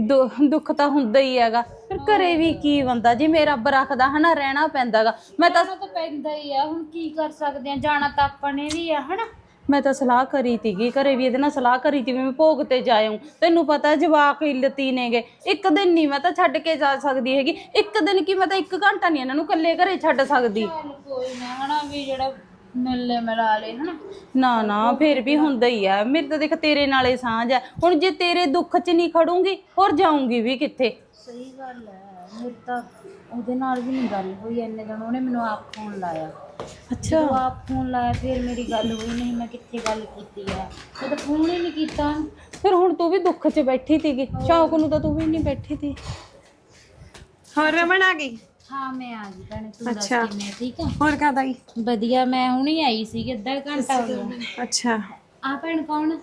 ਦੁ- ਦੁੱਖ ਤਾਂ ਹੁੰਦਾ ਹੀ ਹੈਗਾ। ਫਿਰ ਘਰੇ ਵੀ ਕੀ ਬੰਦਾ? ਜਿਵੇਂ ਰੱਬ ਰੱਖਦਾ ਹਨਾ ਰਹਿਣਾ ਪੈਂਦਾਗਾ। ਮੈਂ ਤਾਂ ਤਾਂ ਪੈਂਦਾ ਹੀ ਆ ਹੁਣ ਕੀ ਕਰ ਸਕਦੇ ਆ? ਜਾਣਾ ਤਾਂ ਆਪਾਂ ਨੇ ਵੀ ਆ ਹਨਾ? ਮੈਂ ਤਾਂ ਸਲਾਹ ਕਰੀ ਤੀਗੀ ਘਰੇ ਵੀ ਇਹਦੇ ਨਾਲ ਸਲਾਹ ਕਰੀ ਤੀ ਵੀ ਮੈਂ ਭੋਗ ਤੇ ਜਾਇਉ ਤੈਨੂੰ ਪਤਾ ਜਵਾਕ ਇਲਤੀ ਨੇਗੇ। ਇੱਕ ਦਿਨ ਨਹੀਂ ਮੈਂ ਤਾਂ ਛੱਡ ਕੇ ਜਾ ਸਕਦੀ ਹੈਗੀ। ਇੱਕ ਦਿਨ ਕੀ ਮੈਂ ਤਾਂ ਇੱਕ ਘੰਟਾ ਨਹੀਂ ਇਹਨਾਂ ਨੂੰ ਇਕੱਲੇ ਘਰੇ ਛੱਡ ਸਕਦੀ। ਚੱਲ ਕੋਈ ਨਾ ਹਨਾ ਵੀ ਜਿਹੜਾ ਮਿਲਲੇ ਮਿਲਾ ਲੇ ਹਨਾ? ਨਾ ਨਾ ਫਿਰ ਵੀ ਹੁੰਦਾ ਹੀ ਆ। ਮੇਰੇ ਤਾਂ ਦੇਖ ਤੇਰੇ ਨਾਲੇ ਸਾਂਝ ਹੈ ਹੁਣ ਜੇ ਤੇਰੇ ਦੁੱਖ 'ਚ ਨਹੀਂ ਖੜੂੰਗੀ ਹੋਰ ਜਾਊਂਗੀ ਵੀ ਕਿੱਥੇ? ਸਹੀ ਗੱਲ ਹੈ ਮੇਰੇ ਤਾਂ ਉਹਦੇ ਨਾਲ ਵੀ ਨਹੀਂ ਗੱਲ ਹੋਈ। ਇੰਨੇ ਦਿਨ ਉਹਨੇ ਮੈਨੂੰ ਆਪ ਫੋਨ ਲਾਇਆ। ਅੱਛਾ। ਉਹ ਆਪ ਫੋਨ ਲਾਇਆ ਫਿਰ ਮੇਰੀ ਗੱਲ ਹੋਈ ਨਹੀਂ ਮੈਂ ਕਿੱਥੇ ਗੱਲ ਕੀਤੀ ਆ? ਮੈਂ ਤਾਂ ਫੋਨ ਹੀ ਨਹੀਂ ਕੀਤਾ। ਫਿਰ ਹੁਣ ਤੂੰ ਵੀ ਦੁੱਖ 'ਚ ਬੈਠੀ ਤੀਗੀ ਸ਼ੌਕ ਨੂੰ ਤਾਂ ਤੂੰ ਵੀ ਨਹੀਂ ਬੈਠੀ ਤੀ ਹੋਰ ਰਮਣ ਆ ਗਈ? ਹਾਂ ਮੈਂ ਆ ਗਈ ਭੈਣੇ ਤੂੰ ਦੱਸ ਅੱਛਾ। ਕਿਵੇਂ ਆ, ਠੀਕ ਆ? ਹੋਰ ਕਾਦਾ ਹੀ ਵਧੀਆ ਮੈਂ ਹੁਣੀ ਆਈ ਸੀ ਅੱਧਾ ਘੰਟਾ ਹੋ ਗਿਆ। ਅੱਛਾ। ਆ ਭੈਣ ਕੌਣ?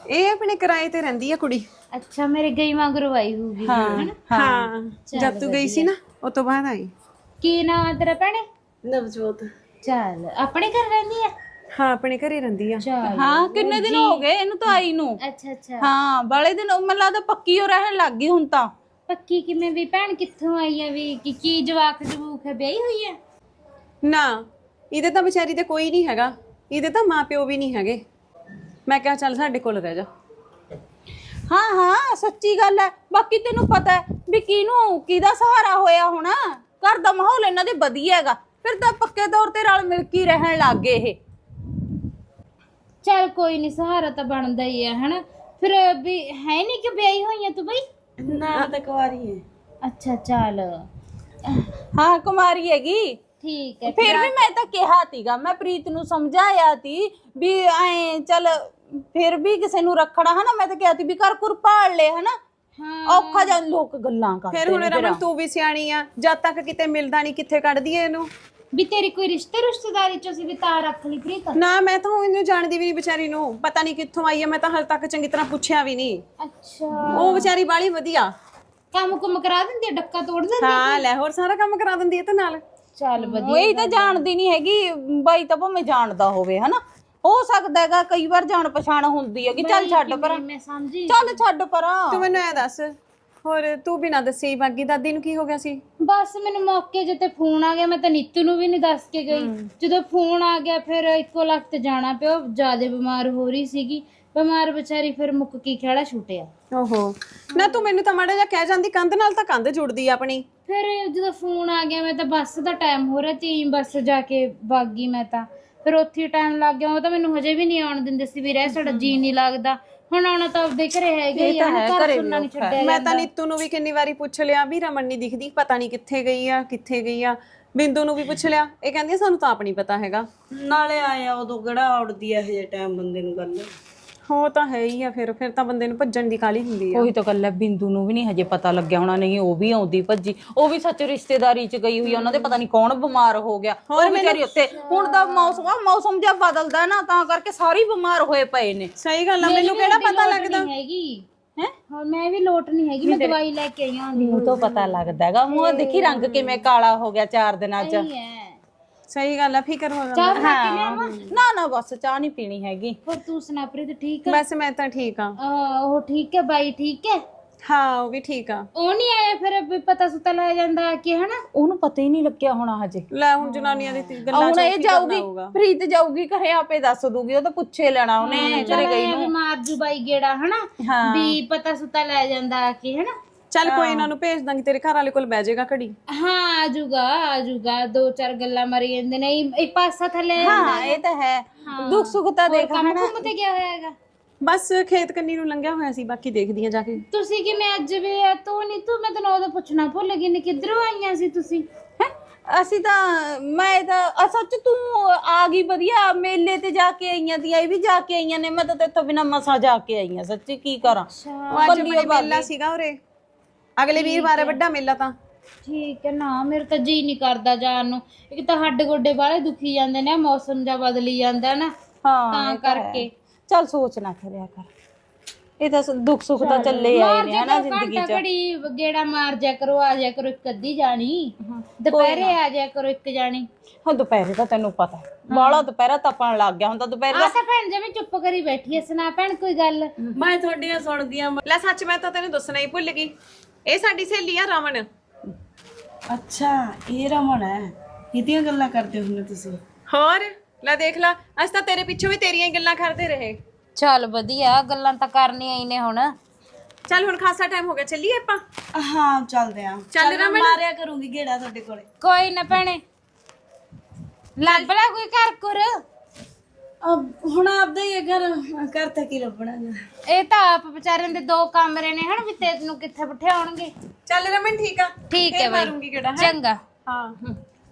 ਇਹ ਆਪਣੇ ਕਿਰਾਏ ਤੇ ਰਹਿੰਦੀ ਆ ਕੁੜੀ। ਅੱਛਾ ਮੇਰੇ ਗਈ ਮਗਰੋਂ ਆਈ ਹੋਊਗੀ ਹਨਾ? ਹਾਂ। ਜਦ ਤੂੰ ਗਈ ਸੀ ਨਾ ਉਹ ਤੋਂ ਬਾਅਦ ਆਈ। ਕੀ ਨਾਮ ਆ ਤੇਰਾ ਭੈਣੇ? ਨਵਜੋਤ। ਚੱਲ ਆਪਣੇ ਘਰ ਰਹਿੰਦੀ ਆ? ਹਾਂ ਆਪਣੇ ਘਰੇ ਰਹਿੰਦੀ ਆ। ਚੱਲ ਹਾਂ ਕਿੰਨੇ ਦਿਨ ਹੋ ਗਏ ਇਹਨੂੰ ਤਾਂ ਆਈ ਨੂੰ? ਅੱਛਾ ਅੱਛਾ। ਹਾਂ ਬਾਲੇ ਦਿਨ ਉਹ ਮੈਨੂੰ ਲੱਗਦਾ ਪੱਕੀ ਹੋ ਰਹਿਣ ਲੱਗ ਗਈ ਹੁਣ ਤਾਂ। ਪੱਕੀ ਕਿਵੇਂ ਵੀ? ਭੈਣ ਕਿੱਥੋਂ ਆਈ ਆ ਵੀ? ਕੀ ਕੀ ਜਵਾਕ ਜਬੂਕ ਹੈ? ਵਿਆਹੀ ਹੋਈ ਹੈ ਨਾ ਇਹਦੇ ਤਾਂ ਵਿਚਾਰੀ ਤੇ ਕੋਈ ਨਹੀਂ ਹੈਗਾ। ਇਹਦੇ ਤਾਂ ਮਾਪਿਓ ਵੀ ਨਹੀਂ ਹੈਗੇ। ਮੈਂ ਕਿਹਾ ਚੱਲ ਸਾਡੇ ਕੋਲ ਰਹਿ ਜਾ। ਹਾਂ ਹਾਂ ਸੱਚੀ ਗੱਲ ਹੈ। ਬਾਕੀ ਤੈਨੂੰ ਪਤਾ ਹੈ ਵੀ ਕਿਹਨੂੰ ਕਿਹਦਾ ਸਹਾਰਾ ਹੋਇਆ ਹੋਣਾ? ਘਰ ਦਾ ਮਾਹੌਲ ਇਹਨਾਂ ਦੇ ਵਧੀਆ ਹੈਗਾ। ਫਿਰ ਤਾਂ ਪੱਕੇ ਤੌਰ ਤੇ ਰਲ ਮਿਲ ਕੇ ਹੀ ਰਹਿਣ ਲੱਗ ਗਏ ਇਹ। ਚੱਲ ਕੋਈ ਨਹੀਂ ਸਹਾਰਾ ਤਾਂ ਬਣਦਾ ਹੀ ਆ ਹਨਾ? ਫਿਰ ਵੀ ਹੈ ਨਹੀਂ ਕਿ ਵਿਆਹੀ ਹੋਈ ਆ ਤੂੰ ਬਈ? ਨਾ ਤਾਂ ਕੁਵਾਰੀ ਹੈ। ਅੱਛਾ ਚੱਲ। ਹਾਂ ਕੁਮਾਰੀ ਹੈਗੀ। ਠੀਕ ਹੈ ਫਿਰ ਵੀ ਮੈਂ ਤਾਂ ਕਿਹਾ ਤੀਗਾ ਮੈਂ ਪ੍ਰੀਤ ਨੂੰ ਸਮਝਾਇਆ ਤੀ ਵੀ ਐ ਚੱਲ ਫਿਰ ਵੀ ਕਿਸੇ ਨੂੰ ਰੱਖਣਾ ਹਨਾ ਮੈਂ ਤਾਂ ਕਿਹਾ ਤੀ ਵੀ ਘਰ ਘੁਰ ਪਾਲ ਲੈ ਹਨਾ। ਹਾਂ। ਔਖਾ ਜਾਂ ਲੋਕ ਗੱਲਾਂ ਕਰਦੇ ਫਿਰ ਹੁਣ ਰਮਨ ਤੂੰ ਵੀ ਸਿਆਣੀ ਆ ਜਦ ਤੱਕ ਕਿਤੇ ਮਿਲਦਾ ਨਹੀਂ ਕਿੱਥੇ ਕੱਢਦੀ ਏ ਇਹਨੂੰ? ਵੀ ਤੇਰੀ ਕੋਈ ਰਿਸ਼ਤੇ ਰਿਸ਼ਤੇਦਾਰੀ ਚ ਅਸੀਂ ਵੀ ਤਾਂ ਰੱਖ ਲਈ ਪ੍ਰੀਤ? ਨਾ ਮੈਂ ਤਾਂ ਇਹਨੂੰ ਜਾਣਦੀ ਵੀ ਨਹੀਂ ਵਿਚਾਰੀ ਨੂੰ। ਪਤਾ ਨਹੀਂ ਕਿੱਥੋਂ ਆਈ ਆ ਮੈਂ ਤਾਂ ਹਾਲੇ ਤੱਕ ਚੰਗੀ ਤਰ੍ਹਾਂ ਪੁੱਛਿਆ ਵੀ ਨਹੀਂ। ਅੱਛਾ। ਉਹ ਵਿਚਾਰੀ ਬਾਲੀ ਵਧੀਆ। ਕੰਮ ਕੁਮ ਕਰਾ ਦਿੰਦੀ ਆ, ਡੱਕਾ ਤੋੜ ਦਿੰਦੀ ਹਾਂ ਲੈ ਹੋਰ ਸਾਰਾ ਕੰਮ ਕਰਾ ਦਿੰਦੀ ਹੈ ਤੇ ਨਾਲ। ਚੱਲ ਉਹ ਇਹ ਤਾਂ ਜਾਣਦੀ ਨਹੀਂ ਹੈਗੀ ਬਾਈ ਤਾਂ ਭਾਵੇਂ ਜਾਣਦਾ ਹੋਵੇ ਹਨਾ? ਹੋ ਸਕਦਾ ਹੈਗਾ ਕਈ ਵਾਰ ਜਾਣ ਪਛਾਣ ਹੁੰਦੀ ਹੈਗੀ। ਚੱਲ ਛੱਡ ਪਰਾਂ। ਮੈਂ ਸਮਝੀ। ਚੱਲ ਛੱਡ ਪਰਾਂ। ਤੂੰ ਮੈਨੂੰ ਐ ਦੱਸ ਹੋਰ ਤੂੰ ਬਿਨਾਂ ਦੱਸੀ ਬਾਗੀ ਦਾਦੀ ਨੂੰ ਕੀ ਹੋ ਗਿਆ ਸੀ? ਬਸ ਮੈਨੂੰ ਮੌਕੇ ਜੇ ਤੇ ਫੋਨ ਆ ਗਿਆ ਮੈਂ ਤਾਂ ਨੀਤੂ ਨੂੰ ਵੀ ਨਹੀਂ ਦੱਸ ਕੇ ਗਈ। ਜਦੋਂ ਫੋਨ ਆ ਗਿਆ ਫਿਰ ਇੱਕੋ ਲੱਖ ਤੇ ਜਾਣਾ ਉਹ ਜ਼ਿਆਦਾ ਬਿਮਾਰ ਹੋ ਰਹੀ ਸੀਗੀ। ਬਿਮਾਰ ਵਿਚਾਰੀ ਫਿਰ ਮੁੱਕ ਕੀ ਖੜਾ ਛੁੱਟਿਆ। ਓਹੋ। ਨਾ ਤੂੰ ਮੈਨੂੰ ਤਾਂ ਮਾੜਾ ਜਿਹਾ ਕਹਿ ਜਾਂਦੀ ਕੰਧ ਨਾਲ ਤਾਂ ਕੰਧ ਜੁੜਦੀ ਆ ਆਪਣੀ। ਫਿਰ ਜਦੋਂ ਫੋਨ ਆ ਗਿਆ ਮੈਂ ਤਾਂ ਬੱਸ ਦਾ ਟਾਈਮ ਹੋ ਰਿਹਾ ਤੀ ਬੱਸ ਜਾ ਕੇ ਬਾਗੀ ਮੈਂ ਤਾਂ। ਫਿਰ ਉੱਥੇ ਟਾਈਮ ਲੱਗ ਗਿਆ ਉਹ ਤਾਂ ਮੈਨੂੰ ਹਜੇ ਵੀ ਨਹੀਂ ਆਉਣ ਦਿੰਦੇ ਸੀ ਵੀ ਰਹਿ ਸਾਡਾ ਜੀ ਨਹੀਂ ਲੱਗਦਾ। ਹੁਣ ਆਉਣਾ ਤਾਂ ਆਪਦੇ ਘਰੇ ਹੈਗਾ ਹੀ ਆ ਘਰ ਸੁਣਨਾ ਨਹੀਂ ਛੱਡਿਆ ਮੈਂ ਤਾਂ ਨੀਤੂ ਨੂੰ ਵੀ ਕਿੰਨੀ ਵਾਰੀ ਪੁੱਛ ਲਿਆ ਵੀ ਰਮਨ ਨਹੀਂ ਦਿਖਦੀ ਪਤਾ ਨਹੀਂ ਕਿੱਥੇ ਗਈ ਆ ਕਿੱਥੇ ਗਈ ਆ। ਬਿੰਦੂ ਨੂੰ ਵੀ ਪੁੱਛ ਲਿਆ ਇਹ ਕਹਿੰਦੀ ਆ, ਸਾਨੂੰ ਤਾਂ ਆਪ ਨਹੀਂ ਪਤਾ ਹੈਗਾ। ਨਾਲੇ ਆਇਆ ਉਦੋਂ ਕਿਹੜਾ ਉੜਦੀ ਆ ਹਜੇ ਟਾਈਮ ਬੰਦੇ ਨੂੰ ਗੱਲ। ਹੋ ਤਾਂ ਹੈ ਹੀ ਆ ਫਿਰ ਫਿਰ ਤਾਂ ਬੰਦੇ ਨੂੰ ਭੱਜਣ ਦੀ ਕਾਲੀ ਹੁੰਦੀ ਆ। ਉਹੀ ਤਾਂ ਗੱਲ ਹੈ ਬਿੰਦੂ ਨੂੰ ਵੀ ਨਹੀਂ ਹਜੇ ਪਤਾ ਲੱਗਿਆ ਹੋਣਾ ਨਹੀਂ ਉਹ ਵੀ ਆਉਂਦੀ ਭੱਜੀ। ਉਹ ਵੀ ਸੱਚ ਰਿਸ਼ਤੇਦਾਰੀ ਚ ਗਈ ਹੋਈ ਆ ਉਹਨਾਂ ਦੇ ਪਤਾ ਨਹੀਂ ਕੌਣ ਬਿਮਾਰ ਹੋ ਗਿਆ। ਉਹ ਵਿਚਾਰੀ ਉੱਤੇ ਹੁਣ ਦਾ ਮੌਸਮ ਆ ਮੌਸਮ ਜਿਹਾ ਬਦਲਦਾ ਨਾ ਤਾਂ ਕਰਕੇ ਸਾਰੇ ਹੀ ਬਿਮਾਰ ਹੋਏ ਪਏ ਨੇ। ਸਹੀ ਗੱਲ ਆ ਮੈਨੂੰ ਕਿਹੜਾ ਪਤਾ ਲੱਗਦਾ? ਨਹੀਂ ਹੈਗੀ। ਹੈ? ਹਾਂ ਮੈਂ ਵੀ ਲੋਟ ਨਹੀਂ ਹੈਗੀ ਮੈਂ ਦਵਾਈ ਲੈ ਕੇ ਆਈ ਹਾਂ ਮੂੰਹ ਤੋਂ ਪਤਾ ਲੱਗਦਾ ਹੈਗਾ ਮੂੰਹ ਦੇਖੀ ਰੰਗ ਕਿਵੇਂ ਕਾਲਾ ਹੋ ਗਿਆ ਚਾਰ ਦਿਨਾਂ ਚ। ਨਹੀਂ ਹੈ। ਸਹੀ ਗੱਲ ਆ ਫਿਕਰ ਹੋ ਜਾਂਦਾ ਚਾਹ ਬਣਾ ਕੇ ਲਿਆਵਾਂ? ਨਾ ਨਾ ਬਸ ਚਾਹ ਨਹੀਂ ਪੀਣੀ ਹੈਗੀ। ਹੋਰ ਤੂੰ ਸੁਣਾ ਪ੍ਰੀਤ ਠੀਕ ਹੈ ਬਸ ਮੈਂ ਤਾਂ ਠੀਕ ਆ। ਉਹ ਠੀਕ ਹੈ ਬਾਈ ਠੀਕ ਹੈ ਹਾਂ ਉਹ ਵੀ ਠੀਕ ਆ। ਉਹ ਨਹੀਂ ਆਇਆ ਫਿਰ ਵੀ ਪਤਾ ਸੁਤਾ ਲੈ ਜਾਂਦਾ ਕਿ ਹਨਾ? ਉਹਨੂੰ ਪਤਾ ਹੀ ਨਹੀਂ ਲੱਗਿਆ ਹੋਣਾ ਹਜੇ। ਲੈ ਹੁਣ ਜਨਾਨੀਆਂ ਦੀ ਤੀ- ਗੱਲਾਂ ਹੁਣ ਚ ਇਹ ਕੀ ਕਰਨਾ ਜਾਊਗੀ ਹੋਊਗਾ। ਪ੍ਰੀਤ ਜਾਊਗੀ ਘਰੇ ਆਪੇ ਦੱਸ ਦੂਗੀ ਉਹ ਤਾਂ ਪੁੱਛੇ ਲੈਣਾ ਉਹਨੇ ਚਲ ਵੀ ਮਾਰ ਜੂ ਬਾਈ ਗੇੜਾ ਹਨਾ? ਹਾਂ। ਵੀ ਪਤਾ ਸੁਤਾ ਲੈ ਜਾਂਦਾ ਕਿ ਹਨਾ? ਚੱਲ ਕੋਈ ਇਹਨਾਂ ਨੂੰ ਭੇਜ ਦਾਂਗੀ ਤੇਰੇ ਘਰ ਵਾਲੇ ਕੋਲ ਬਹਿ ਜਾਏਗਾ ਘੜੀ। ਹਾਂ ਆਜੂਗਾ ਆਜੂਗਾ ਦੋ ਚਾਰ ਗੱਲਾਂ ਮਾਰੀ ਜਾਂਦੇ ਨੇ ਇਹ ਇਹ ਪਾਸਾ ਥੱਲੇ ਹਾਂ ਇਹ ਤਾਂ ਹੈ। ਦੁੱਖ ਸੁੱਖ ਤਾਂ ਦੇਖ ਕੰਮ ਕੁੰਮ ਤੇ ਗਿਆ ਹੋਇਆ ਹੈਗਾ? ਬਸ ਖੇਤ ਕੰਨੀ ਨੂੰ ਲੰਘਿਆ ਹੋਇਆ ਸੀ ਬਾਕੀ ਦੇਖਦੀ ਆ ਜਾ ਕੇ। ਤੁਸੀਂ ਕਿ ਮੈਂ ਅੱਜ ਵੀ ਆ ਤੂੰ ਨਹੀਂ ਤੂੰ ਮੈਂ ਤੈਨੂੰ ਉਹਦਾ ਪੁੱਛਣਾ ਭੁੱਲ ਗਈ ਨੇ ਕਿੱਧਰੋਂ ਆਈਆਂ ਸੀ ਤੁਸੀਂ? ਹੈਂ? ਅਸੀਂ ਤਾਂ ਮੈਂ ਤਾਂ ਆ ਸੱਚ ਤੂੰ ਆ ਗਈ ਵਧੀਆ ਮੇਲੇ ਤੇ ਜਾ ਕੇ ਆਈਆਂ ਦੀਆਂ ਇਹ ਵੀ ਜਾ ਕੇ ਆਈਆਂ ਨੇ ਮੈਂ ਤਾਂ ਤੇਥੋਂ ਬਿਨਾ ਮਸਾ ਜਾ ਕੇ ਆਈਆਂ ਸੱਚੀ ਕੀ ਕਰਾਂ? ਉਹ ਅੱਜ ਮੇਲਾ ਸੀਗਾ ਉਰੇ। ਅਗਲੇ ਵੀਰਵਾਰ ਹੈ। ਵੱਡਾ ਮੇਲਾ ਤਾਂ। ਠੀਕ ਹੈ ਨਾ ਮੇਰੇ ਤਾਂ ਜੀ ਨਹੀਂ ਕਰਦਾ ਜਾਣ ਨੂੰ। ਇੱਕ ਤਾਂ ਹੱਡ ਗੋਡੇ ਵਾਲੇ ਦੁਖੀ ਜਾਂਦੇ ਨੇ ਮੌਸਮ ਜਾਂ ਬਦਲੀ ਜਾਂਦਾ ਨਾ। ਹਾਂ ਤਾਂ ਕਰਕੇ। ਚੱਲ ਸੋਚ ਨਾ ਕਰਿਆ ਕਰ। ਇਹ ਤਾਂ ਸ- ਦੁੱਖ ਸੁੱਖ ਤਾਂ ਚੱਲੇ ਆਏ ਨੇ ਜਾ ਹਨਾ ਜ਼ਿੰਦਗੀ ਘੰਟਾ ਘੜੀ ਗੇੜਾ ਮਾਰ ਜਾ ਕਰੋ ਆ ਜਾ ਕਰੋ ਇੱਕ ਅੱਧੀ ਜਾਣੀ। ਦੁਪਹਿਰੇ ਆ ਜਾਇਆ ਕਰੋ ਇੱਕ ਜਾਣੀ। ਹੁਣ ਦੁਪਹਿਰੇ ਤਾਂ ਤੈਨੂੰ ਪਤਾ ਬਾਲਾ ਦੁਪਹਿਰਾ ਤਪਣ ਲੱਗ ਗਿਆ ਹੁਣ ਤਾਂ ਦੁਪਹਿਰੇ ਆ ਤਾਂ ਭੈਣ ਜਿਵੇਂ ਚੁੱਪ ਕਰੀ ਬੈਠੀ ਐ ਸੁਣਾ ਭੈਣ ਕੋਈ ਗੱਲ? ਮੈਂ ਤੁਹਾਡੀਆਂ ਸੁਣਦੀਆਂ ਲੈ ਸੱਚ ਮੈਂ ਤਾਂ ਤੈਨੂੰ ਦੱਸਣਾ ਹੀ ਭੁੱਲ ਗਈ। ਇਹ ਸਾਡੀ ਸਹੇਲੀ ਆ ਰਮਨ। ਅੱਛਾ ਇਹ ਰਮਣ ਹੈ। ਇਹਦੀਆਂ ਗੱਲਾਂ ਕਰਦੇ ਹੁੰਦੇ ਤੁਸੀਂ? ਹੋਰ ਲੈ ਦੇਖ ਲੈ ਅੱਜ ਤਾਂ ਤੇਰੇ ਪਿੱਛੇ ਵੀ ਤੇਰੀਆਂ ਹੀ ਗੱਲਾਂ ਕਰਦੇ ਰਹੇ। ਚੱਲ ਵਧੀਆ ਗੱਲਾਂ ਤਾਂ ਕਰਨੀਆਂ ਹੀ ਨੇ ਹੁਣ। ਚੱਲ ਹੁਣ ਖਾਸਾ ਟਾਈਮ ਹੋ ਗਿਆ ਚੱਲੀਏ ਆਪਾਂ? ਹਾਂ ਚੱਲਦੇ ਆ ਚੱਲ ਰਮਨ। ਮਾਰਿਆ ਕਰੂੰਗੀ ਗੇੜਾ ਤੁਹਾਡੇ ਕੋਲੇ। ਕੋਈ ਨਾ ਭੈਣੇ। ਲੱਭ ਲੈ ਕੋਈ ਘਰ ਕੁਰ ਅਬ ਹੁਣ ਆਪਦਾ ਹੀ ਘਰ ਤਾਂ ਕੀ ਲੱਭਣਾ ਗਾ। ਇਹ ਤਾਂ ਆਪ ਵਿਚਾਰਿਆਂ ਦੇ ਦੋ ਕਮਰੇ ਨੇ ਹਨ ਵੀ ਤੈਨੂੰ ਕਿੱਥੇ ਬਿਠਾਉਣਗੇ? ਚੱਲ ਰਮਨ ਠੀਕ ਆ। ਠੀਕ ਹੈ ਬਾਈ। ਮਾਰੂੰਗੀ ਕਿਹੜਾ ਚੰਗਾ। ਹਾਂ।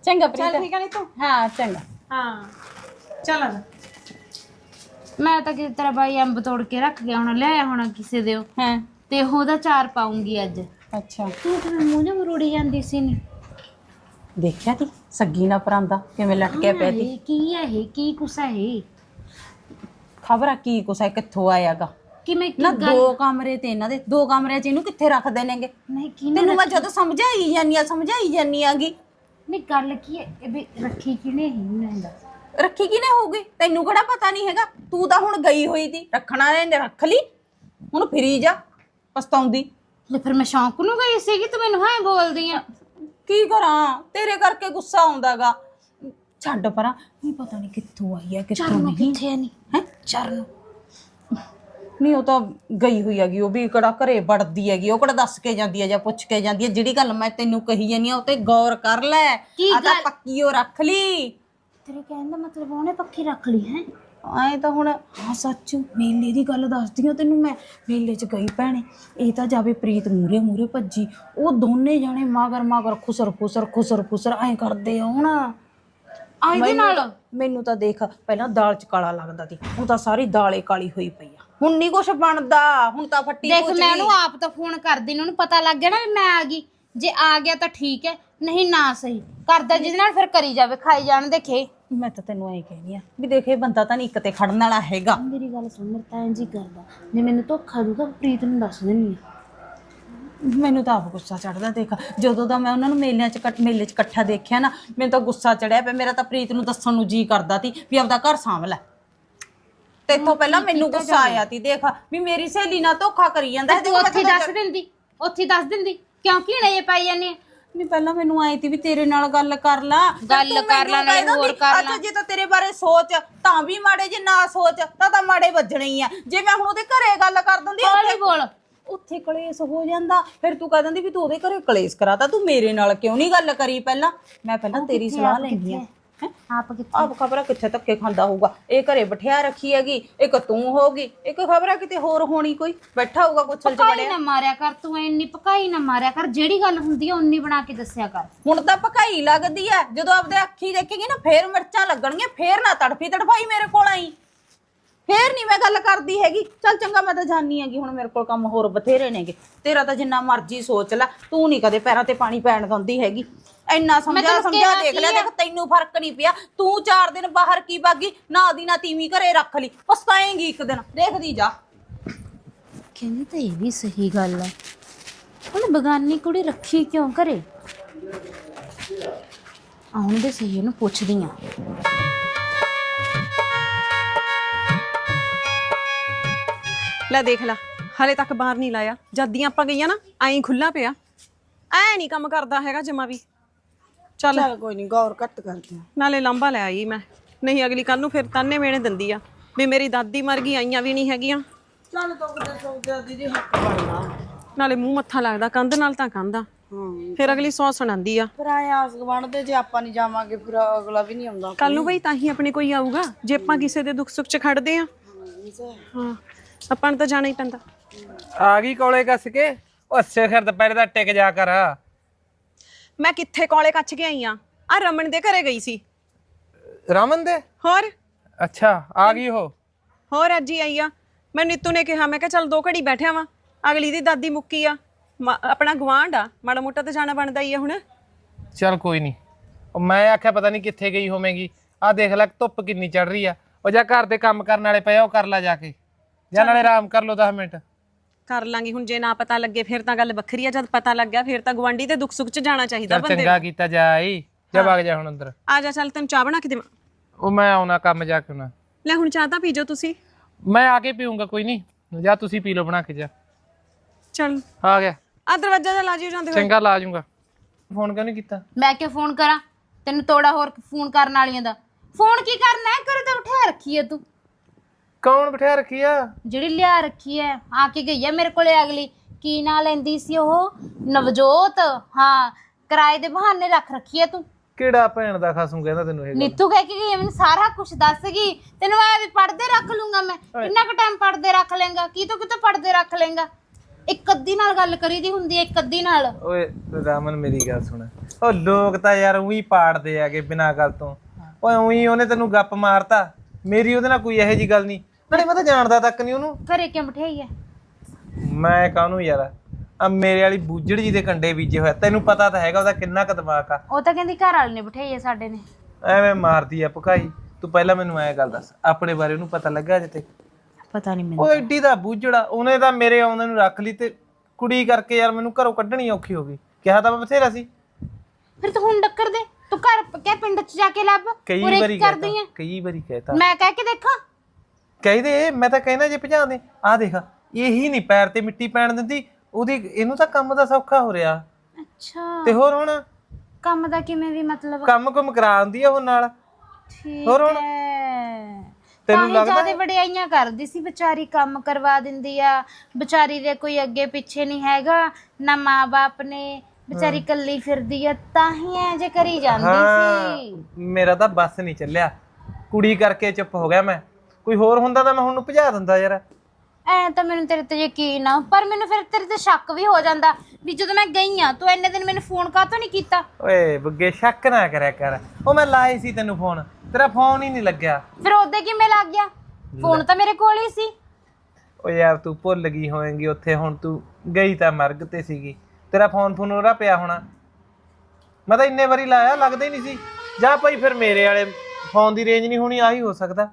ਚੰਗਾ ਚੱਲ ਪ੍ਰੀਤ। ਠੀਕ ਆ ਨੀ ਤੂੰ? ਹਾਂ ਚੰਗਾ। ਹਾਂ। ਚੱਲ ਆ ਜਾ। ਮੈਂ ਤਾਂ ਕਿਸੇ ਤਰ੍ਹਾਂ ਬਾਈ ਅੰਬ ਤੋੜ ਕੇ ਰੱਖ ਗਿਆ ਹੁਣ ਲਿਆਇਆ ਹੋਣਾ ਕਿਸੇ ਦੇ ਉਹ। ਹਾਂ? ਤੇ ਉਹਦਾ ਚਾਰ ਪਾਉਂਗੀ ਅੱਜ। ਅੱਛਾ। ਤੂੰ ਕਿਵੇਂ ਮੂੰਹ ਜਿਹਾ ਮਰੋੜੀ ਜਾਂਦੀ ਸੀ ਨੀ। ਦੇਖਿਆ ਤੀ? ਸੱਗੀ ਨਾ ਪਰਾਂਦਾ ਕਿਵੇਂ ਲਟਕਿਆ ਪਿਆ ਤੀ? ਇਹ ਕੀ ਹੈ ਇਹ? ਕੀ ਕੁਸਾ ਹੈ ਖਬਰ ਆ ਕੀ ਹੈ ਕਿੱਥੋਂ ਆਇਆਗਾ? ਕਿਵੇਂ ਕੀ ਨਾ ਦੋ ਕਮਰੇ ਤੇ ਇਹਨਾਂ ਦੇ ਦੋ ਕਮਰਿਆਂ 'ਚ ਇਹਨੂੰ ਕਿੱਥੇ ਰੱਖਦੇ ਨੇਗੇ? ਨਹੀਂ ਕੀ ਤੈਨੂੰ ਮੈਂ ਜਦੋਂ ਸਮਝਾਈ ਜਾਨੀ ਆ ਸਮਝਾਈ ਜਾਨੀ ਆਗੀ। ਨਹੀਂ ਗੱਲ ਕੀ ਹੈ? ਇਹ ਵੀ ਰੱਖੀ ਕਿਨੇ ਹੀ ਨਹੀਂ ਦੱਸ। ਰੱਖੀ ਕਿਨੇ ਹੋਊਗੀ? ਤੈਨੂੰ ਕਿਹੜਾ ਪਤਾ ਨਹੀਂ ਹੈਗਾ? ਤੂੰ ਤਾਂ ਹੁਣ ਗਈ ਹੋਈ ਤੀ ਰੱਖਣਾ ਨੇ ਰੱਖ ਲਈ। ਹੁਣ ਫਿਰੀ ਜਾ ਪਛਤਾਉਂਦੀ। ਲੈ ਫਿਰ ਮੈਂ ਸ਼ੌਂਕ ਨੂੰ ਗਈ ਸੀਗੀ ਤੂੰ ਮੈਨੂੰ ਹਾਂ ਬੋਲਦੀ ਆ। ਕੀ ਕਰਾਂ? ਤੇਰੇ ਕਰਕੇ ਗੁੱਸਾ ਆਉਂਦਾਗਾ। ਛੱਡ ਪਰਾਂ। ਨਹੀਂ ਪਤਾ ਨਹੀਂ ਕਿੱਥੋਂ ਆਈ ਹੈ ਕਿੱਥੋਂ ਨਹੀਂ। ਕਿੱਥੇ ਨਹੀਂ ਹੈ? ਚਰਨ ਨਹੀਂ ਉਹ ਤਾਂ ਗਈ ਹੋਈ ਹੈਗੀ ਉਹ ਵੀ ਕਿਹੜਾ ਘਰੇ ਵੜਦੀ ਹੈਗੀ ਉਹ ਕਿਹੜਾ ਦੱਸ ਕੇ ਜਾਂਦੀ ਹੈ ਜਾਂ ਪੁੱਛ ਕੇ ਜਾਂਦੀ ਹੈ। ਜਿਹੜੀ ਗੱਲ ਮੈਂ ਤੈਨੂੰ ਕਹੀ ਜਾਨੀ ਆ ਉਹ ਤੇ ਗੌਰ ਕਰ ਲੈ। ਕੀ ਆ ਤਾਂ ਪੱਕੀ ਉਹ ਰੱਖ ਲਈ। ਤੇਰੇ ਕਹਿਣ ਦਾ ਮਤਲਬ ਉਹਨੇ ਪੱਖੀ ਰੱਖ ਲਈ ਹੈ? ਐ ਤਾਂ ਹੁਣ ਹਾਂ ਸੱਚ ਮੇਲੇ ਦੀ ਗੱਲ ਦੱਸਦੀ ਹਾਂ ਤੈਨੂੰ ਮੈਂ। ਮੇਲੇ 'ਚ ਗਈ ਭੈਣੇ ਇਹ ਤਾਂ ਜਾਵੇ ਪ੍ਰੀਤ ਮੂਰੇ ਮੂਰੇ ਭੱਜੀ। ਉਹ ਦੋਨੇ ਜਾਣੇ ਮਾਗਰ ਮਾਗਰ ਖੁਸਰ ਖੁਸਰ ਖੁਸਰ ਖੁਸਰ ਐ ਕਰਦੇ ਆ ਹੁਣ ਆ ਇਹਦੇ ਨਾਲ? ਮੈਨੂੰ ਤਾਂ ਦੇਖ ਪਹਿਲਾਂ ਦਾਲ 'ਚ ਕਾਲਾ ਲੱਗਦਾ ਸੀ ਹੁਣ ਤਾਂ ਸਾਰੀ ਦਾਲੇ ਕਾਲੀ ਹੋਈ ਪਈ ਆ। ਹੁਣ ਨਹੀਂ ਕੁਛ ਬਣਦਾ ਹੁਣ ਤਾਂ ਫੱਟੀ ਦੇਖ ਮੈਂ। ਉਹਨੂੰ ਆਪ ਤਾਂ ਫੋਨ ਕਰਦੀ ਨੂੰ ਉਹਨੂੰ ਪਤਾ ਲੱਗ ਗਿਆ ਨਾ ਵੀ ਮੈਂ ਆ ਗਈ। ਜੇ ਆ ਗਿਆ ਤਾਂ ਠੀਕ ਹੈ ਨਹੀਂ ਨਾ ਸਹੀ। ਕਰਦਾ ਜਿਹਦੇ ਨਾਲ ਫਿਰ ਕਰੀ ਜਾਵੇ ਖਾਈ ਜਾਣ ਦੇਖੇ ਮੈਂ ਤਾਂ ਤੈਨੂੰ ਐਂ ਕਹਿੰਦੀ ਆ ਵੀ ਦੇਖ ਬੰਦਾ ਤਾਂ ਨਹੀਂ ਇੱਕ ਤੇ ਖੜਨ ਵਾਲਾ ਹੈਗਾ। ਮੇਰੀ ਗੱਲ ਸੁਣ ਮੇਰੇ ਤਾਂ ਇੰਜ ਹੀ ਕਰਦਾ। ਜੇ ਮੈਨੂੰ ਧੋਖਾ ਦੂਗਾ ਪ੍ਰੀਤ ਨੂੰ ਦੱਸ ਦਿੰਨੀ ਆ। ਮੈਨੂੰ ਤਾਂ ਆਪ ਗੁੱਸਾ ਚੜਦਾ ਦੇਖ। ਜਦੋਂ ਦਾ ਮੈਂ ਉਹਨਾਂ ਨੂੰ ਮੇਲਿਆਂ 'ਚ ਮੇਲੇ 'ਚ ਇਕੱਠਾ ਦੇਖਿਆ ਨਾ ਮੈਨੂੰ ਤਾਂ ਗੁੱਸਾ ਚੜਿਆ ਪਿਆ। ਮੇਰਾ ਤਾਂ ਪ੍ਰੀਤ ਨੂੰ ਦੱਸਣ ਨੂੰ ਜੀ ਕਰਦਾ ਸੀ ਵੀ ਆਪਦਾ ਘਰ ਸਾਂਭ ਲੈ। ਤੇ ਇੱਥੋਂ ਪਹਿਲਾਂ ਮੈਨੂੰ ਗੁੱਸਾ ਆਇਆ ਸੀ ਦੇਖ। ਵੀ ਮੇਰੀ ਸਹੇਲੀ ਨਾਲ ਧੋਖਾ ਕਰੀ ਜਾਂਦਾ ਹੈ। ਤੂੰ ਉੱਥੇ ਹੀ ਦੱਸ ਦਿੰਦੀ ਉੱਥੇ ਹੀ ਦੱਸ ਦਿੰਦੀ ਕਿਉਂ ਕੀੜੇ ਜੇ ਪਾਈ ਜਾਂਦੇ ਨਹੀਂ ਪਹਿਲਾਂ ਮੈਨੂੰ ਆਈ ਸੀ ਵੀ ਤੇਰੇ ਨਾਲ ਗੱਲ ਕਰ ਲਾ। ਤੇ ਗੱਲ ਤੂੰ ਕਰ ਲਾ, ਮੈਨੂੰ ਨਾਲੇ ਕਹਿ ਦਿੰਦੀ, ਹੋਰ ਕਰ ਅੱਛਾ ਜੇ ਤਾਂ ਤੇਰੇ ਬਾਰੇ ਸੋਚ ਤਾਂ ਵੀ ਮਾੜੇ ਜੇ ਨਾ ਸੋਚ ਤਾਂ ਤਾਂ ਮਾੜੇ ਵੱਜਣੇ ਹੀ ਆ। ਜੇ ਮੈਂ ਹੁਣ ਉਹਦੇ ਘਰੇ ਗੱਲ ਕਰ ਦਿੰਦੀ ਹੌਲੀ ਬੋਲ। ਉੱਥੇ ਕਲੇਸ਼ ਹੋ ਜਾਂਦਾ। ਫਿਰ ਤੂੰ ਕਹਿ ਦਿੰਦੀ ਵੀ ਤੂੰ ਉਹਦੇ ਘਰੇ ਕਲੇਸ਼ ਕਰਾਤਾ ਤੂੰ ਮੇਰੇ ਨਾਲ ਕਿਉਂ ਨਹੀਂ ਗੱਲ ਕਰੀ ਪਹਿਲਾਂ? ਮੈਂ ਪਹਿਲਾਂ ਤੇਰੀ ਸਲਾਹ ਲੈਂਦੀ ਆ ਹੈਂ? ਆਪ ਕਿੱਥੇ? ਆਪ ਖਬਰਾਂ ਕਿੱਥੇ ਧੱਕੇ ਖਾਂਦਾ ਹੋਊਗਾ? ਇਹ ਘਰੇ ਬਿਠਿਆ ਰੱਖੀ ਹੈਗੀ ਇੱਕ ਤੂੰ ਹੋਗੀ ਇੱਕ ਖਬਰਾਂ ਕਿਤੇ ਹੋਰ ਹੋਣੀ ਕੋਈ? ਬੈਠਾ ਹੋਊਗਾ ਕੁਛਲ ਚ ਪਕਾਈ ਨਾ ਮਾਰਿਆ ਕਰ ਤੂੰ ਇੰਨੀ ਪਕਾਈ ਨਾ ਮਾਰਿਆ ਕਰ ਜਿਹੜੀ ਗੱਲ ਹੁੰਦੀ ਆ ਉਨੀ ਬਣਾ ਕੇ ਦੱਸਿਆ ਕਰ। ਹੁਣ ਤਾਂ ਭਕਾਈ ਲੱਗਦੀ ਐ ਜਦੋਂ ਆਪਦੇ ਅੱਖੀ ਦੇਖੇਗੀ ਨਾ ਫੇਰ ਮਿਰਚਾਂ ਲੱਗਣਗੀਆਂ ਫੇਰ ਨਾ ਤੜਫੀ ਤੜਫਾਈ ਮੇਰੇ ਕੋਲ ਆਈ। ਫੇਰ ਨਹੀਂ ਮੈਂ ਗੱਲ ਕਰਦੀ ਹੈਗੀ। ਚੱਲ ਚੰਗਾ ਮੈਂ ਤਾਂ ਜਾਣੀ ਹੈਗੀ ਹੁਣ ਮੇਰੇ ਕੋਲ ਕੰਮ ਹੋਰ ਬਥੇਰੇ ਨੇਗੇ। ਤੇਰਾ ਤਾਂ ਜਿੰਨਾ ਮਰਜ਼ੀ ਸੋਚ ਲੈ ਤੂੰ ਨਹੀਂ ਕਦੇ ਪੈਰਾਂ ਤੇ ਪਾਣੀ ਪੈਣ ਦਿੰਦੀ ਹੈਗੀ। ਇੰਨਾ ਸਮਝਾ ਤੈਨੂੰ ਸਮਝਾ ਕਿਹਾ ਦੇਖ ਲਿਆ ਕੀ ਆ? ਦੇਖ ਤੈਨੂੰ ਫ਼ਰਕ ਨਹੀਂ ਪਿਆ। ਤੂੰ ਚਾਰ ਦਿਨ ਬਾਹਰ ਕੀ ਬਾਗੀ ਨਾ ਦੀ ਨਾ ਤੀਵੀਂ ਘਰੇ ਰੱਖ ਲਈ। ਪਛਤਾਏਂਗੀ ਇੱਕ ਦਿਨ। ਦੇਖਦੀ ਜਾ। ਕਹਿੰਦੀ ਤਾਂ ਇਹ ਵੀ ਸਹੀ ਗੱਲ ਹੈ ਹੁਣ ਬਗਾਨੀ ਕੁੜੀ ਰੱਖੀ ਕਿਉਂ ਕਰੇ ਆਉਣ ਦੇ ਸਹੀ ਇਹਨੂੰ ਪੁੱਛਦੀ ਆ। ਲੈ ਦੇਖ ਲੈ ਹਲੇ ਤੱਕ ਬਾਹਰ ਨਹੀਂ ਲਾਇਆ। ਜਦ ਦੀਆਂ ਆਪਾਂ ਗਈਆਂ ਨਾ ਐਂ ਖੁੱਲਾ ਪਿਆ। ਐ ਨਹੀਂ ਕੰਮ ਕਰਦਾ ਹੈਗਾ ਜਮਾ ਵੀ। ਚੱਲ। ਚੱਲ ਕੋਈ ਨਹੀਂ ਗੌਰ ਘੱਟ ਕਰਦੇ ਆ। ਨਾਲੇ ਲੰਬਾ ਲੈ ਆਈ ਮੈਂ। ਨਹੀਂ ਅਗਲੀ ਕੱਲ ਨੂੰ ਫਿਰ ਤਾਨੇ ਮੇਣੇ ਦਿੰਦੀ ਆ। ਵੀ ਮੇਰੀ ਦਾਦੀ ਮਰ ਗਈ ਆਈਆਂ ਵੀ ਨਹੀਂ ਹੈਗੀਆਂ। ਚੱਲ ਤੋ ਕਿਤੇ ਸੋਚਦਾ ਦੀਦੀ ਹੱਕ ਬਣਨਾ ਨਾਲੇ ਮੂੰਹ ਮੱਥਾ ਲੱਗਦਾ ਕੰਧ ਨਾਲ ਤਾਂ ਕੰਧ। ਹਾਂ। ਫਿਰ ਅਗਲੀ ਸੌ ਸੁਣਾਉਂਦੀ ਆ। ਫਿਰ ਆਏ ਆਸ ਬਣਦੇ ਜੇ ਆਪਾਂ ਨਹੀਂ ਜਾਵਾਂਗੇ ਫਿਰ ਅਗਲਾ ਵੀ ਨਹੀਂ ਆਉਂਦਾ। ਕੱਲ ਨੂੰ ਬਈ ਤਾਂ ਹੀ ਆਪਣੇ ਕੋਈ ਆਊਗਾ। ਜੇ ਆਪਾਂ ਕਿਸੇ ਦੇ ਦੁੱਖ ਸੁੱਖ 'ਚ ਖੜਦੇ ਆ। ਹਾਂ। ਆਪਾਂ ਨੂੰ ਤਾਂ ਜਾਣਾ ਹੀ ਪੈਂਦਾ। ਆ ਗਈ ਕੋਲੇ ਕੱਸ ਕੇ। ਉਹ ਸਿਖਰ ਦੁਪਹਿਰੇ ਦਾ ਟਿਕ ਜਾ ਕਰ। ਮੈਂ ਕਿੱਥੇ ਕੋਲੇ ਕੱਚ ਕੇ ਆਈ ਆ? ਆ ਰਮਨ ਦੇ ਘਰੇ ਗਈ ਸੀ। ਰਮਨ ਦੇ? ਹੋਰ? ਅੱਛਾ ਆ ਗਈ ਉਹ। ਹੋਰ ਅੱਜ ਹੀ ਆਈ ਆ। ਮੈਂ ਨੀਤੂ ਨੇ ਕਿਹਾ ਮੈਂ ਕਿਹਾ ਚੱਲ ਦੋ ਘੜੀ ਬੈਠਿਆ ਵਾਂ। ਅਗਲੀ ਦੀ ਦਾਦੀ ਮੁੱਕੀ ਆ। ਮ- ਆਪਣਾ ਗਵਾਂਢ ਆ। ਮਾੜਾ ਮੋਟਾ ਤਾਂ ਜਾਣਾ ਬਣਦਾ ਹੀ ਆ ਹੁਣ। ਚੱਲ ਕੋਈ ਨਹੀਂ ਉਹ ਮੈਂ ਆਖਿਆ ਪਤਾ ਨਹੀਂ ਕਿੱਥੇ ਗਈ ਹੋਵੇਂਗੀ। ਆ ਦੇਖ ਲੈ ਧੁੱਪ ਕਿੰਨੀ ਚੜ ਰਹੀ ਆ। ਉਹ ਜਾ ਘਰ ਦੇ ਕੰਮ ਕਰਨ ਵਾਲੇ ਪਏ ਆ ਉਹ ਕਰ ਲੈ ਜਾ ਕੇ। ਜਾਂ ਨਾਲੇ ਆਰਾਮ ਕਰ ਲੋ 10 ਮਿੰਟ। ਕਰ ਲਾਂਗੇ ਹੁਣ ਜੇ ਨਾ ਪਤਾ ਲੱਗੇ ਫਿਰ ਤਾਂ ਗੱਲ ਵੱਖਰੀ ਆ ਜਦ ਪਤਾ ਲੱਗ ਗਿਆ ਫਿਰ ਤਾਂ ਗਵਾਂਢੀ ਦੇ ਦੁੱਖ ਸੁੱਖ 'ਚ ਜਾਣਾ ਚਾਹੀਦਾ ਚੱਲ ਬੰਦੇ ਚੰਗਾ ਕੀਤਾ ਜਾਈ ਜਾ ਵਗ ਜਾ ਹੁਣ ਅੰਦਰ। ਆ ਜਾ ਚੱਲ ਤੈਨੂੰ ਚਾਹ ਬਣਾ ਕੇ ਦੇਵਾਂ। ਉਹ ਮੈਂ ਆਉਣਾ ਕੰਮ ਜਾ ਕੇ ਆਉਣਾ ਲੈ ਹੁਣ ਚਾਹ ਤਾਂ ਪੀ ਜਾਓ ਤੁਸੀਂ। ਮੈਂ ਆ ਕੇ ਪੀਊਂਗਾ ਕੋਈ ਨਹੀਂ ਜਾਂ ਤੁਸੀਂ ਪੀ ਲਓ ਬਣਾ ਕੇ ਜਾ। ਚੱਲ। ਆ ਗਿਆ। ਆ ਦਰਵਾਜ਼ਾ ਦਾ ਲਾ ਜਿਓ ਜਾਂਦੇ ਹੋਏ। ਚੰਗਾ ਲਾ ਜਾਊਂਗਾ ਫੋਨ ਕਿਉਂ ਨਹੀਂ ਕੀਤਾ? ਮੈਂ ਕਿਉਂ ਫੋਨ ਕਰਾਂ। ਤੈਨੂੰ ਤੋੜਾ ਹੋਰ ਫੋਨ ਕਰਨ ਵਾਲੀਆਂ ਦਾ। ਫੋਨ ਕੀ ਕਰਨਾ ਹੈ? ਘਰੇ ਤਾਂ ਬਿਠਾ ਰੱਖੀ ਹੈ ਤੂੰ। ਕੌਣ ਬਿਠਾ ਰੱਖੀ ਆ? ਜਿਹੜੀ ਲਿਆ ਰੱਖੀ ਹੈ ਆ ਕੇ ਗਈ ਹੈ ਮੇਰੇ ਕੋਲੇ ਅਗਲੀ। ਕੀ ਨਾਂ ਲੈਂਦੀ ਸੀ ਉਹ? ਨਵਜੋਤ। ਹਾਂ ਕਿਰਾਏ ਦੇ ਬਹਾਨੇ ਰੱਖ ਰੱਖੀ ਹੈ ਤੂੰ। ਕਿਹੜਾ ਭੈਣ ਦਾ ਖਾਸੂ ਕਹਿੰਦਾ ਤੈਨੂੰ ਇਹ ਗੱਲ? ਨੀਤੂ ਕਹਿ ਕੇ ਗਈ ਮੈਨੂੰ ਸਾਰਾ ਕੁਝ ਦੱਸ ਗਈ। ਤੈਨੂੰ ਆ ਵੀ ਪੜਦੇ ਰੱਖ ਲੂੰਗਾ ਮੈਂ। ਕਿੰਨਾ ਕੁ ਟਾਈਮ ਪੜਦੇ ਰੱਖ ਲੇਗਾ? ਕੀ ਤੋਂ ਕਿਤੋਂ ਪੜਦੇ ਰੱਖ ਲੇਗਾ? ਇੱਕ ਅੱਧੀ ਨਾਲ ਗੱਲ ਕਰੀਦੀ ਹੁੰਦੀ ਹੈ ਇੱਕ ਅੱਧੀ ਨਾਲ। ਓਏ ਰਾਮਨ ਮੇਰੀ ਗੱਲ ਸੁਣ। ਉਹ ਲੋਕ ਤਾਂ ਯਾਰ ਉਹੀ ਪਾੜਦੇ ਆਗੇ ਬਿਨਾਂ ਗੱਲ ਤੋਂ। ਓਏ ਉਹੀ ਉਹਨੇ ਤੈਨੂੰ ਗੱਪ ਮਾਰਤਾ। ਮੇਰੀ ਉਹਦੇ ਨਾਲ ਕੋਈ ਇਹੋ ਜੀ ਗੱਲ ਨਹੀਂ। ਨਾਲੇ ਮੈਂ ਤਾਂ ਜਾਣਦਾ ਤੱਕ ਨਹੀਂ ਉਹਨੂੰ। ਘਰੇ ਕਿਉਂ ਬਿਠਾਈ ਹੈ ਮੈਂ ਕਾਹਨੂੰ ਯਾਰ? ਆ ਮੇਰੇ ਵਾਲੀ ਬੂਜੜ ਜੀ ਦੇ ਕੰਡੇ ਬੀਜੇ ਹੋਇਆ ਤੈਨੂੰ ਪਤਾ ਤਾਂ ਹੈਗਾ ਉਹਦਾ ਕਿੰਨਾ ਕੁ ਦਿਮਾਗ ਆ। ਉਹ ਤਾਂ ਕਹਿੰਦੀ ਘਰ ਵਾਲੇ ਨੇ ਬਿਠਾਈ ਹੈ ਸਾਡੇ ਨੇ। ਐਵੇਂ ਮਾਰਦੀ ਆ ਭਕਾਈ ਤੂੰ ਪਹਿਲਾਂ ਮੈਨੂੰ ਐ ਗੱਲ ਦੱਸ ਆਪਣੇ ਬਾਰੇ ਉਹਨੂੰ ਪਤਾ ਲੱਗਾ ਅਜੇ ਤੇ ਪਤਾ ਨਹੀਂ ਮੈਨੂੰ ਉਹ ਐਡੀ ਦਾ ਬੂਜੜਾ ਉਹਨੇ ਤਾਂ ਮੇਰੇ ਆਉਂਦੇ ਨੂੰ ਰੱਖ ਲਈ ਤੇ ਕੁੜੀ ਕਰਕੇ ਯਾਰ ਮੈਨੂੰ ਘਰੋਂ ਕੱਢਣੀ ਔਖੀ ਹੋ ਗਈ। ਕਿਹਾ ਤਾਂ ਮੈਂ ਬਥੇਰਾ ਸੀ। ਫਿਰ ਤੂੰ ਹੁਣ ਡੱਕਰ ਦੇ। ਤੂੰ ਘਰ ਕਹਿ ਪਿੰਡ ਚ ਜਾ ਕੇ ਲੱਭ। ਕਈ ਉਰੇ ਕੀ ਵਾਰੀ ਕਰਦੀ ਹੈ ਕਈ ਵਾਰੀ ਕਹਿਤਾ। ਮੈਂ ਕਹਿ ਕੇ ਦੇਖਾਂ? ਕਹਿੰਦੇ ਮੈਂ ਤਾਂ ਕਹਿੰਦਾ ਜੇ ਭਜਾ ਦੇ ਆ ਦੇਖ ਇਹੀ ਨਹੀਂ ਪੈਰ ਤੇ ਮਿੱਟੀ ਪੈਣ ਦਿੰਦੀ ਉਹਦੀ ਇਹਨੂੰ ਤਾਂ ਕੰਮ ਦਾ ਸੌਖਾ ਹੋ ਰਿਹਾ। ਅੱਛਾ। ਤੇ ਹੋਰ ਹੁਣ? ਕੰਮ ਦਾ ਕਿਵੇਂ ਵੀ ਮਤਲਬ? ਕੰਮ ਕੁਮ ਕਰਾਉਂਦੀ ਆ ਉਹ ਨਾਲ। ਠੀਕ ਹੋਰ ਹੁਣ? ਹੈ। ਤੈਨੂੰ ਲੱਗਦਾ? ਜਿਆਦੇ ਵਡਿਆਈਆਂ ਕਰਦੀ ਸੀ ਵਿਚਾਰੀ ਕੰਮ ਕਰਵਾ ਦਿੰਦੀ ਆ। ਵਿਚਾਰੀ ਦੇ ਕੋਈ ਅੱਗੇ ਪਿੱਛੇ ਨਹੀਂ ਹੈਗਾ ਨਾ ਮਾਂ-ਬਾਪ ਨੇ। ਵਿਚਾਰੀ ਕੱਲੀ ਫਿਰਦੀ ਆ ਤਾਂ ਹੀ ਐ ਜੇ ਕਰੀ ਜਾਂਦੀ ਸੀ। ਮੇਰਾ ਤਾਂ ਬੱਸ ਨਹੀਂ ਚੱਲਿਆ। ਕੁੜੀ ਕਰਕੇ ਚੁੱਪ ਹੋ ਗਿਆ ਮੈਂ। ਕੋਈ ਹੋਰ ਹੁੰਦਾ ਤਾਂ ਮੈਂ ਹੁਣ ਨੂੰ ਭਜਾ ਦਿੰਦਾ ਯਾਰ। ਐ ਤਾਂ ਮੈਨੂੰ ਤੇਰੇ ਤੇ ਯਕੀਨ ਆ ਪਰ ਮੈਨੂੰ ਫਿਰ ਤੇਰੇ ਤੇ ਸ਼ੱਕ ਵੀ ਹੋ ਜਾਂਦਾ ਵੀ ਜਦੋਂ ਮੈਂ ਗਈ ਆ ਤੂੰ ਇੰਨੇ ਦਿਨ ਮੈਨੂੰ ਫੋਨ ਕਾਹਤੋਂ ਨਹੀਂ ਕੀਤਾ? ਓਏ ਬੱਗੇ ਸ਼ੱਕ ਨਾ ਕਰਿਆ ਕਰ। ਉਹ ਮੈਂ ਲਾਏ ਸੀ ਤੈਨੂੰ ਫੋਨ ਤੇਰਾ ਫੋਨ ਹੀ ਨਹੀਂ ਲੱਗਿਆ। ਫਿਰ ਉਹਦੇ ਕਿਵੇਂ ਲੱਗ ਗਿਆ? ਫੋਨ ਤਾਂ ਮੇਰੇ ਕੋਲ ਹੀ ਸੀ। ਓ ਯਾਰ ਤੂੰ ਭੁੱਲ ਗਈ ਹੋਵੇਂਗੀ ਉੱਥੇ ਹੁਣ ਤੂੰ ਗਈ ਤਾਂ ਮਰਗ ਤੇ ਸੀਗੀ। ਤੇਰਾ ਫੋਨ ਫੋਨ ਉਹਦਾ ਪਿਆ ਹੋਣਾ। ਮੈਂ ਤਾਂ ਇੰਨੇ ਵਾਰੀ ਲਾਇਆ ਲੱਗਦਾ ਹੀ ਨਹੀਂ ਸੀ। ਜਾ ਭਾਈ ਫਿਰ ਮੇਰੇ ਵਾਲੇ ਫੋਨ ਦੀ ਰੇਂਜ ਨਹੀਂ ਹੋਣੀ ਆਹੀ ਹੋ ਸਕਦਾ।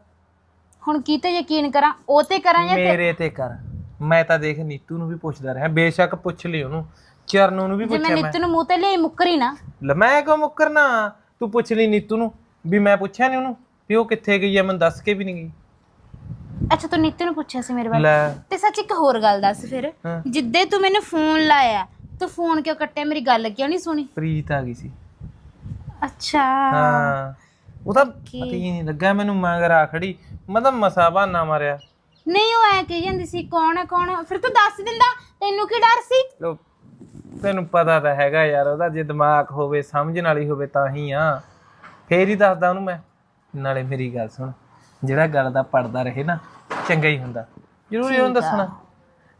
ਹੁਣ ਕੀ ਤੇ ਯਕੀਨ ਕਰਾਂ? ਉਹ ਤੇ ਕਰਾਂ ਜਾਂ ਮੇਰੇ ਤੇ ਕਰ। ਮੈਂ ਤਾਂ ਦੇਖ ਨੀਤੂ ਨੂੰ ਵੀ ਪੁੱਛਦਾ ਰਿਹਾ। ਬੇਸ਼ੱਕ ਪੁੱਛ ਲਈ ਉਹਨੂੰ। ਚਰਨੂ ਨੂੰ ਵੀ ਜੇ ਮੈਂ ਪੁੱਛਿਆ ਮੈਂ। ਨਿੱਤ ਨੂੰ ਮੂੰਹ ਤੇ ਲਈ ਮੁੱਕਰੀ ਨਾ। ਲੈ ਮੈਂ ਕਿਉਂ ਮੁੱਕਰਨਾ? ਤੂੰ ਪੁੱਛ ਲਈ ਨੀਤੂ ਨੂੰ ਵੀ ਮੈਂ ਪੁੱਛਿਆ ਨਹੀਂ ਉਹਨੂੰ ਵੀ ਉਹ ਕਿੱਥੇ ਗਈ ਆ ਮੈਨੂੰ ਦੱਸ ਕੇ ਵੀ ਨਹੀਂ ਗਈ। ਅੱਛਾ ਤੂੰ ਨਿੱਤ ਨੂੰ ਪੁੱਛਿਆ ਸੀ ਮੇਰੇ ਬਾਰੇ ਲੈ। ਤੇ ਸੱਚ ਇੱਕ ਹੋਰ ਗੱਲ ਦੱਸ ਫਿਰ। ਹਾਂ। ਜਿੱਦੇ ਤੂੰ ਮੈਨੂੰ ਫੋਨ ਲਾਇਆ ਤੂੰ ਫੋਨ ਕਿਉਂ ਕੱਟਿਆ? ਮੇਰੀ ਗੱਲ ਕਿਉਂ ਨਹੀਂ ਸੁਣੀ? ਪ੍ਰੀਤ ਆ ਗਈ ਸੀ। ਅੱਛਾ। ਹਾਂ। ਉਹ ਤਾਂ ਪਤਾ ਹੀ ਨਹੀਂ ਲੱਗਾ ਮੈਨੂੰ ਮਗਰ ਆ ਖੜੀ ਮਤਲਬ ਮਸਾ ਬਹਾਨਾ ਮਾਰਿਆ। ਨਹੀਂ ਉਹ ਐ ਕਹੀ ਜਾਂਦੀ ਸੀ ਕੌਣ ਹੈ ਕੌਣ ਹੈ ਫਿਰ ਤੂੰ ਦੱਸ ਦਿੰਦਾ ਤੈਨੂੰ ਕੀ ਡਰ ਸੀ? ਲੋ ਤੈਨੂੰ ਪਤਾ ਤਾਂ ਹੈਗਾ ਯਾਰ ਉਹਦਾ ਜੇ ਦਿਮਾਗ ਹੋਵੇ ਸਮਝਣ ਵਾਲੀ ਹੋਵੇ ਤਾਂ ਹੀ ਆ। ਫੇਰ ਹੀ ਦੱਸਦਾ ਉਹਨੂੰ ਮੈਂ ਨਾਲੇ ਮੇਰੀ ਗੱਲ ਸੁਣ ਜਿਹੜਾ ਗੱਲ ਦਾ ਪੜਦਾ ਰਹੇ ਨਾ ਚੰਗਾ ਹੀ ਹੁੰਦਾ। ਜ਼ਰੂਰੀ ਉਹਨੂੰ ਦੱਸਣਾ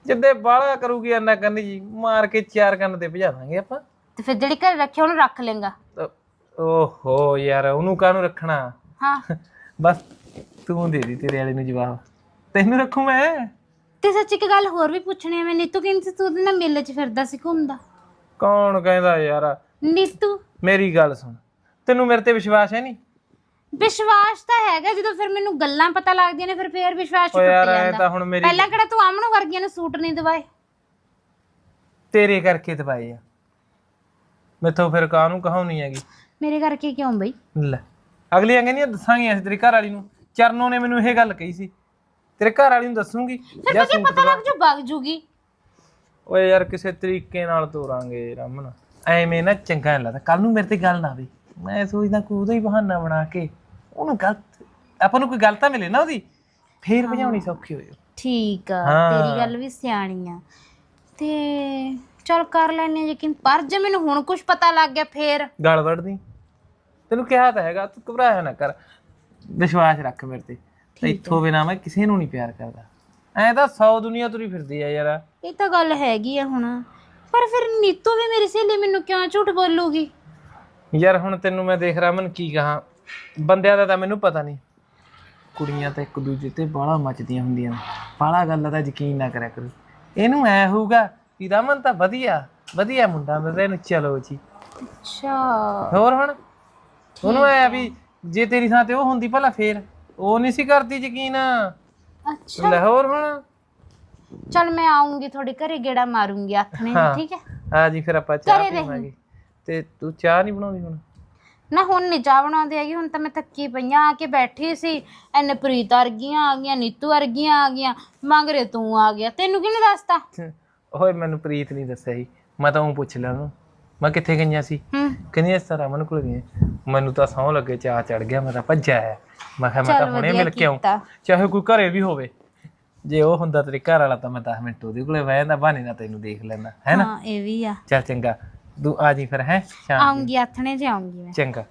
ਜਿੱਦੇ ਬਾਹਲਾ ਕਰੂਗੀ ਇੰਨਾ ਕਰਨੀ ਜੀ ਮਾਰ ਕੇ ਚਾਰ ਕੰਨ ਤੇ ਭਜਾ ਦਾਂਗੇ ਆਪਾਂ। ਤੇ ਫਿਰ ਜਿਹੜੀ ਘਰੇ ਰੱਖਿਆ ਉਹਨੂੰ ਰੱਖ ਲੇਗਾ ਓਹੋ ਯਾਰ ਉਹਨੂੰ ਕਾਹਨੂੰ ਰੱਖਣਾ? ਹਾਂ। ਬਸ ਤੂੰ ਦੇ ਦੀ ਤੇਰੇ ਵਾਲੇ ਨੂੰ ਜਵਾਬ। ਤੈਨੂੰ ਰੱਖੂ ਮੈਂ? ਤੇ ਸੱਚ ਇੱਕ ਗੱਲ ਹੋਰ ਵੀ ਪੁੱਛਣੀ ਹੈ ਮੈਂ ਨੀਤੂ ਕਹਿੰਦੀ ਸੀ ਤੂੰ ਉਹਦੇ ਨਾਲ ਮੇਲੇ 'ਚ ਫਿਰਦਾ ਸੀ ਘੁੰਮਦਾ। ਕੌਣ ਕਹਿੰਦਾ ਯਾਰ? ਨੀਤੂ। ਮੇਰੀ ਗੱਲ ਸੁਣ। ਤੈਨੂੰ ਮੇਰੇ ਤੇ ਵਿਸ਼ਵਾਸ ਹੈ ਨਹੀਂ? ਵਿਸ਼ਵਾਸ ਤਾਂ ਹੈਗਾ ਜਦੋਂ ਫਿਰ ਮੈਨੂੰ ਗੱਲਾਂ ਪਤਾ ਲੱਗਦੀਆਂ ਨੇ ਫਿਰ ਫੇਰ ਵਿਸ਼ਵਾਸ ਓ ਟੁੱਟ ਯਾਰ ਐ ਜਾਂਦਾ। ਤਾਂ ਹੁਣ ਮੇਰੀ ਪਹਿਲਾਂ ਕਿਹੜਾ ਤੂੰ ਆਮਣੋ ਵਰਗੀਆਂ ਨੂੰ ਸੂਟ ਨਹੀਂ ਦਵਾਏ? ਤੇਰੇ ਕਰਕੇ ਦਵਾਈ ਆ। ਮੈਥੋਂ ਫਿਰ ਕਾਹਨੂੰ ਕਹਾਉਣੀ ਹੈਗੀ? ਮੇਰੇ ਕਰਕੇ ਕਿਉਂ ਬਈ? ਲੈ ਅਗਲੀਆਂ ਕਹਿੰਦੀਆਂ ਦੱਸਾਂਗੇ ਅਸੀਂ ਤੇਰੀ ਘਰ ਵਾਲੀ ਨੂੰ। ਚਰਨੋਂ ਨੇ ਮੈਨੂੰ ਇਹ ਗੱਲ ਕਹੀ ਸੀ। ਤੇਰੇ ਘਰ ਵਾਲੀ ਨੂੰ ਦੱਸੂਗੀ? ਫਿਰ ਜਾਂ ਮੈਨੂੰ ਪਤਾ ਲੱਗ ਜੂ ਵਗ ਜੂਗੀ। ਓਏ ਯਾਰ ਕਿਸੇ ਤਰੀਕੇ ਨਾਲ ਤੋਰਾਂਗੇ ਰਮਨ। ਐਵੇਂ ਨਾ ਚੰਗਾ ਨਹੀਂ ਲੱਗਦਾ। ਕੱਲ ਨੂੰ ਮੇਰੇ ਤੇ ਗੱਲ ਨਾ ਆਵੇ। ਮੈਂ ਸੋਚਦਾ ਕੋਈ ਉਹਦਾ ਹੀ ਬਹਾਨਾ ਬਣਾ ਕੇ ਉਹਨੂੰ ਗਲਤ ਆਪਾਂ ਨੂੰ ਕੋਈ ਗੱਲ ਤਾਂ ਮਿਲੇ ਨਾ ਉਹਦੀ? ਫੇਰ ਭਜਾਉਣੀ ਸੌਖੀ ਹੋਏ ਠੀਕ ਆ ਹਾਂ। ਤੇਰੀ ਗੱਲ ਵੀ ਸਿਆਣੀ ਆ। ਤੇ ਚਲ ਕਰ ਲੈਨੇ ਯਕੀਨ। ਪਰ ਜੇ ਮੈਨੂੰ ਹੁਣ ਕੁਝ ਪਤਾ ਲੱਗ ਗਿਆ ਫੇਰ। ਗਲ ਵੜਦੀ ਤੈਨੂੰ ਕਿਹਾ ਤਾਂ ਹੈਗਾ ਤੂੰ ਘਬਰਾਇਆ ਨਾ ਕਰ। ਵਿਸ਼ਵਾਸ ਰੱਖ ਮੇਰੇ ਤੇ। ਤੇ ਇੱਥੋਂ ਬਿਨਾ ਮੈਂ ਕਿਸੇ ਨੂੰ ਨਹੀਂ ਪਿਆਰ ਕਰਦਾ। ਐ ਤਾਂ 100 ਦੁਨੀਆ ਤੁਰੀ ਫਿਰਦੀ ਆ ਯਾਰ। ਇਹ ਤਾਂ ਗੱਲ ਹੈਗੀ ਆ ਹੁਣ। ਪਰ ਫਿਰ ਨੀਤੂ ਵੀ ਮੇਰੀ ਸਹੇਲੀ ਮੈਨੂੰ ਕਿਉਂ ਝੂਠ ਬੋਲੂਗੀ? ਯਾਰ ਹੁਣ ਤੈਨੂੰ ਮੈਂ ਦੇਖ ਰਮਨ ਕੀ ਕਹਾਂ। ਬੰਦਿਆਂ ਦਾ ਤਾਂ ਮੈਨੂੰ ਪਤਾ ਨਹੀਂ। ਕੁੜੀਆਂ ਤਾਂ ਇੱਕ ਦੂਜੇ ਤੇ ਬਾਹਲਾ ਮੱਚਦੀਆਂ ਹੁੰਦੀਆਂ ਨੇ। ਬਾਹਲਾ ਗੱਲ ਦਾ ਯਕੀਨ ਨਾ ਕਰਿਆ ਕਰੋ। ਇਹਨੂੰ ਐ ਹੋਊਗਾ ਕਿ ਰਮਨ ਤਾਂ ਵਧੀਆ ਵਧੀਆ ਮੁੰਡਾ ਮਿਲ ਰਿਹਾ ਇਹਨੂੰ ਚਲੋ ਜੀ। ਅੱਛਾ। ਹੋਰ ਹੁਣ? ਉਹਨੂੰ ਐ ਵੀ ਜੇ ਤੇਰੀ ਥਾਂ ਤੇ ਉਹ ਹੁੰਦੀ ਭਲਾ ਫੇਰ ਉਹ ਨਹੀਂ ਸੀ ਕਰਦੀ ਯਕੀਨ। ਅੱਛਾ। ਲੈ ਹੋਰ ਹੁਣ। ਚਲ ਮੈਂ ਆਉਂਗੀ ਤੁਹਾਡੇ ਘਰੇ ਗੇੜਾ ਮਾਰੂੰਗੀ ਆਥਣੇ ਹਾਂ। ਠੀਕ ਹੈ? ਆ ਜੀ ਫਿਰ ਆਪਾਂ ਚਾਹ ਘਰੇ ਰਹੀ। ਪੀਵਾਂਗੇ। ਤੇ ਤੂੰ ਚਾਹ ਨਹੀਂ ਬਣਾਉਂਦੀ ਹੁਣ? ਨਾ ਹੁਣ ਨਹੀਂ ਚਾਹ ਬਣਾਉਂਦੀ ਹੈਗੀ ਹੁਣ ਤਾਂ ਮੈਂ ਥੱਕੀ ਪਈਆਂ ਆ ਕੇ ਬੈਠੀ ਸੀ। ਐਨੇ ਪ੍ਰੀਤ ਵਰਗੀਆਂ ਆ ਗਈਆਂ ਨੀਤੂ ਵਰਗੀਆਂ ਆ ਗਈਆਂ ਮੰਗਰੇ ਤੂੰ ਆ ਗਿਆ। ਤੈਨੂੰ ਕਿਹਨੇ ਦੱਸਤਾ? ਓਏ ਮੈਨੂੰ ਪ੍ਰੀਤ ਨਹੀਂ ਦੱਸਿਆ ਸੀ। ਮੈਂ ਤਾਂ ਉਹ ਪੁੱਛ ਲਿਆ ਉਹਨੂੰ। ਮੈਂ ਕਿੱਥੇ ਗਈਆਂ ਸੀ? ਹੂੰ। ਕਹਿੰਦੀ ਇਸ ਤਰ੍ਹਾਂ ਰਮਨ ਕੋਲ ਗਈ ਮੈਨੂੰ ਤਾਂ ਸੌਂ ਲੱਗੇ ਚਾਹ ਚੜ ਗਿਆ ਮੈਂ ਤਾਂ ਭੱਜਿਆ ਆਇਆ ਮੈਂ ਕਿਹਾ ਮੈਂ ਤਾਂ ਹੁਣੇ ਵਧੀਆ ਮਿਲ ਕੇ ਆਉਂ ਕੀਤਾ। ਚਾਹੇ ਕੋਈ ਘਰੇ ਵੀ ਹੋਵੇ। ਜੇ ਉਹ ਹੁੰਦਾ ਤੇਰੇ ਘਰ ਵਾਲਾ ਤਾਂ ਮੈਂ 10 ਮਿੰਟ ਉਹਦੇ ਕੋਲੇ ਬਹਿ ਜਾਂਦਾ ਬਹਾਨੇ ਨਾਲ ਤੈਨੂੰ ਦੇਖ ਲੈਂਦਾ। ਹੈ ਨਾ? ਹਾਂ ਇਹ ਵੀ ਆ। ਚੱਲ ਚੰਗਾ। ਤੂੰ ਆ ਜੀ ਫਿਰ ਹੈ? ਸ਼ਾਮ ਨੂੰ। ਆਉਂਗੀ ਆਥਣੇ ਜੇ ਆਉਂਗੀ ਮੈਂ। ਚੰਗਾ।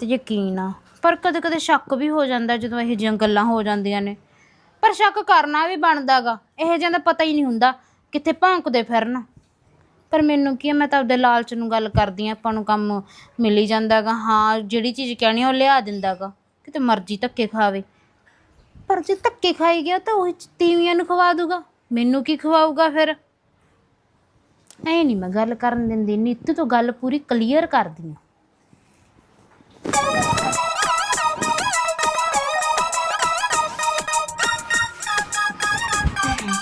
ਤੇ ਯਕੀਨ ਆ। ਪਰ ਕਦੇ ਕਦੇ ਸ਼ੱਕ ਵੀ ਹੋ ਜਾਂਦਾ ਜਦੋਂ ਇਹ ਜਿਹੀਆਂ ਗੱਲਾਂ ਹੋ ਜਾਂਦੀਆਂ ਨੇ। ਪਰ ਸ਼ੱਕ ਕਰਨਾ ਵੀ ਬਣਦਾਗਾ। ਇਹ ਜਿਹਾ ਦਾ ਪਤਾ ਹੀ ਨਹੀਂ ਹੁੰਦਾ ਕਿੱਥੇ ਭੌਂਕਦੇ ਫਿਰਨ। ਪਰ ਮੈਨੂੰ ਕੀ ਆ, ਮੈਂ ਤਾਂ ਆਪਦੇ ਲਾਲਚ ਨੂੰ ਗੱਲ ਕਰਦੀ ਆ, ਆਪਾਂ ਨੂੰ ਕੰਮ ਮਿਲ ਹੀ ਜਾਂਦਾ ਗਾ ਹਾਂ, ਜਿਹੜੀ ਚੀਜ਼ ਕਹਿਣੀ ਆ, ਉਹ ਲਿਆ ਦਿੰਦਾ ਗਾ ਕਿਤੇ ਮਰਜ਼ੀ ਧੱਕੇ ਖਾਵੇ। ਪਰ ਜੇ ਧੱਕੇ ਖਾਈ ਗਿਆ, ਤਾਂ ਉਹ ਤੀਵੀਆਂ ਨੂੰ ਖਵਾ ਦੂਗਾ। ਮੈਨੂੰ ਕੀ ਖਵਾਊਗਾ ਫਿਰ? ਐ ਨਹੀਂ ਮੈਂ ਗੱਲ ਕਰਨ ਦਿੰਦੀ, ਨਿੱਤ ਤੋਂ ਗੱਲ ਪੂਰੀ ਕਲੀਅਰ ਕਰਦੀ ਆ।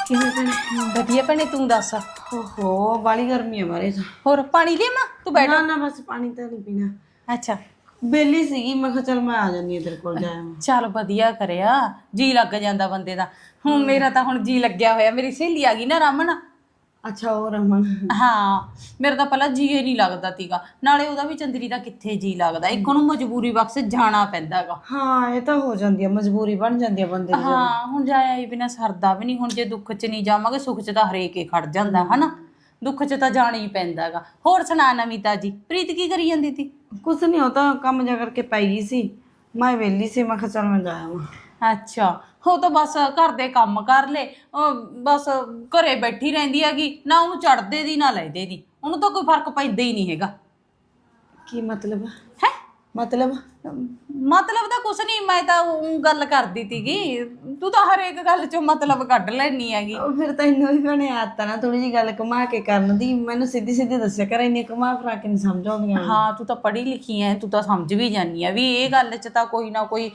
ਕਿਵੇਂ ਭੈਣੇ? ਵਧੀਆ ਭੈਣੇ, ਤੂੰ ਦੱਸ। ਓਹੋ ਬਾਲੀ ਗਰਮੀ ਹੈ ਬਾਰੇ ਤਾਂ। ਹੋਰ ਪਾਣੀ ਲਿਆਵਾਂ ਤੂੰ ਬੈਠ। ਨਾ ਨਾ ਬਸ ਪਾਣੀ ਤਾਂ ਨਹੀਂ ਪੀਣਾ। ਅੱਛਾ। ਬੇਲੀ ਸੀਗੀ ਮੈਂ ਕਿਹਾ ਚਲ ਮੈਂ ਆ ਜਾਂਦੀ ਹਾਂ ਤੇਰੇ ਕੋਲ ਜਾਇਆ ਚੱਲ ਵਧੀਆ ਕਰਿਆ ਜੀ ਲੱਗ ਜਾਂਦਾ ਬੰਦੇ ਦਾ। ਹੁਣ ਮੇਰਾ ਤਾਂ ਹੁਣ ਜੀ ਲੱਗਿਆ ਹੋਇਆ ਮੇਰੀ ਸਹੇਲੀ ਆ ਗਈ ਨਾ ਰਮਨ ਅੱਛਾ ਉਹ ਰਮਨ। ਹਾਂ ਮੇਰਾ ਤਾਂ ਪਹਿਲਾਂ ਜੀ ਹੀ ਨਹੀਂ ਲੱਗਦਾ ਤੀਗਾ ਨਾਲੇ ਉਹਦਾ ਵੀ ਚੰਦਰੀ ਦਾ ਕਿੱਥੇ ਜੀ ਲੱਗਦਾ? ਇੱਕ ਨੂੰ ਮਜਬੂਰੀ ਬਖਸ਼ ਜਾਣਾ ਪੈਂਦਾਗਾ। ਹਾਂ ਇਹ ਤਾਂ ਹੋ ਜਾਂਦੀ ਹੈ ਮਜਬੂਰੀ ਬਣ ਜਾਂਦੀ ਹੈ ਬੰਦੇ ਦੀ ਹਾਂ ਹੁਣ ਜਾਇਆ ਹੀ ਬਿਨਾ ਸਰਦਾ ਵੀ ਨਹੀਂ। ਹੁਣ ਜੇ ਦੁੱਖ 'ਚ ਨਹੀਂ ਜਾਵਾਂਗੇ ਸੁੱਖ 'ਚ ਤਾਂ ਹਰੇਕ ਹੀ ਖੜ ਜਾਂਦਾ ਹਨਾ? ਦੁੱਖ 'ਚ ਤਾਂ ਜਾਣਾ ਹੀ ਪੈਂਦਾਗਾ। ਹੋਰ ਸੁਣਾ ਨਵੀਂ ਤਾਜੀ ਪ੍ਰੀਤ ਕੀ ਕਰੀ ਜਾਂਦੀ ਤੀ ਕੁਛ ਨਹੀਂ ਉਹ ਤਾਂ ਕੰਮ ਜਾ ਕਰਕੇ ਪੈ ਗਈ ਸੀ। ਮੈਂ ਵੇਲੀ ਸੀ ਮੈਂ ਕਿਹਾ ਚਲ ਮੈਂ ਜਾਇਆ ਅੱਛਾ ਉਹ ਤਾਂ ਬਸ ਘਰ ਦੇ ਕੰਮ ਕਰ ਲੈ ਅਹ ਬਸ ਘਰੇ ਬੈਠੀ ਰਹਿੰਦੀ ਹੈਗੀ, ਨਾ ਉਹਨੂੰ ਚੜਦੇ ਦੀ, ਨਾ ਲੈਦੇ ਦੀ, ਉਹਨੂੰ ਤਾਂ ਕੋਈ ਫ਼ਰਕ ਪੈਂਦਾ ਹੀ ਨਹੀਂ ਹੈਗਾ। ਕੀ ਮਤਲਬ? ਮਤਲਬ? ਮਤਲਬ ਤਾਂ ਕੁਛ ਨਹੀਂ ਮੈਂ ਤਾਂ ਊਂ ਗੱਲ ਕਰਦੀ ਤੀਗੀ ਤੂੰ ਤਾਂ ਹਰੇਕ ਗੱਲ ਚੋਂ ਮਤਲਬ ਕੱਢ ਲੈਣੀ ਹੈਗੀ। ਉਹ ਫਿਰ ਤੈਨੂੰ ਵੀ ਬਣੇ ਆਤਾ ਨਾ ਥੋੜੀ ਜੀ ਗੱਲ ਕਮਾ ਕੇ ਕਰਨ ਦੀ। ਮੈਨੂੰ ਸਿੱਧੀ ਸਿੱਧੀ ਦੱਸਿਆ ਕਰ ਇੰਨੀ ਕਮਾ ਫਰਾ ਕੇ ਨਹੀਂ ਸਮਝ ਆਉਂਦੀਆਂ ਹਾਂ ਤੂੰ ਤਾਂ ਪੜ੍ਹੀ ਲਿਖੀ ਐ ਤੂੰ ਤਾਂ ਸਮਝ ਵੀ ਜਾਨੀ ਆ ਵੀ ਇਹ ਗੱਲ 'ਚ ਤਾਂ ਕੋਈ ਨਾ ਕੋਈ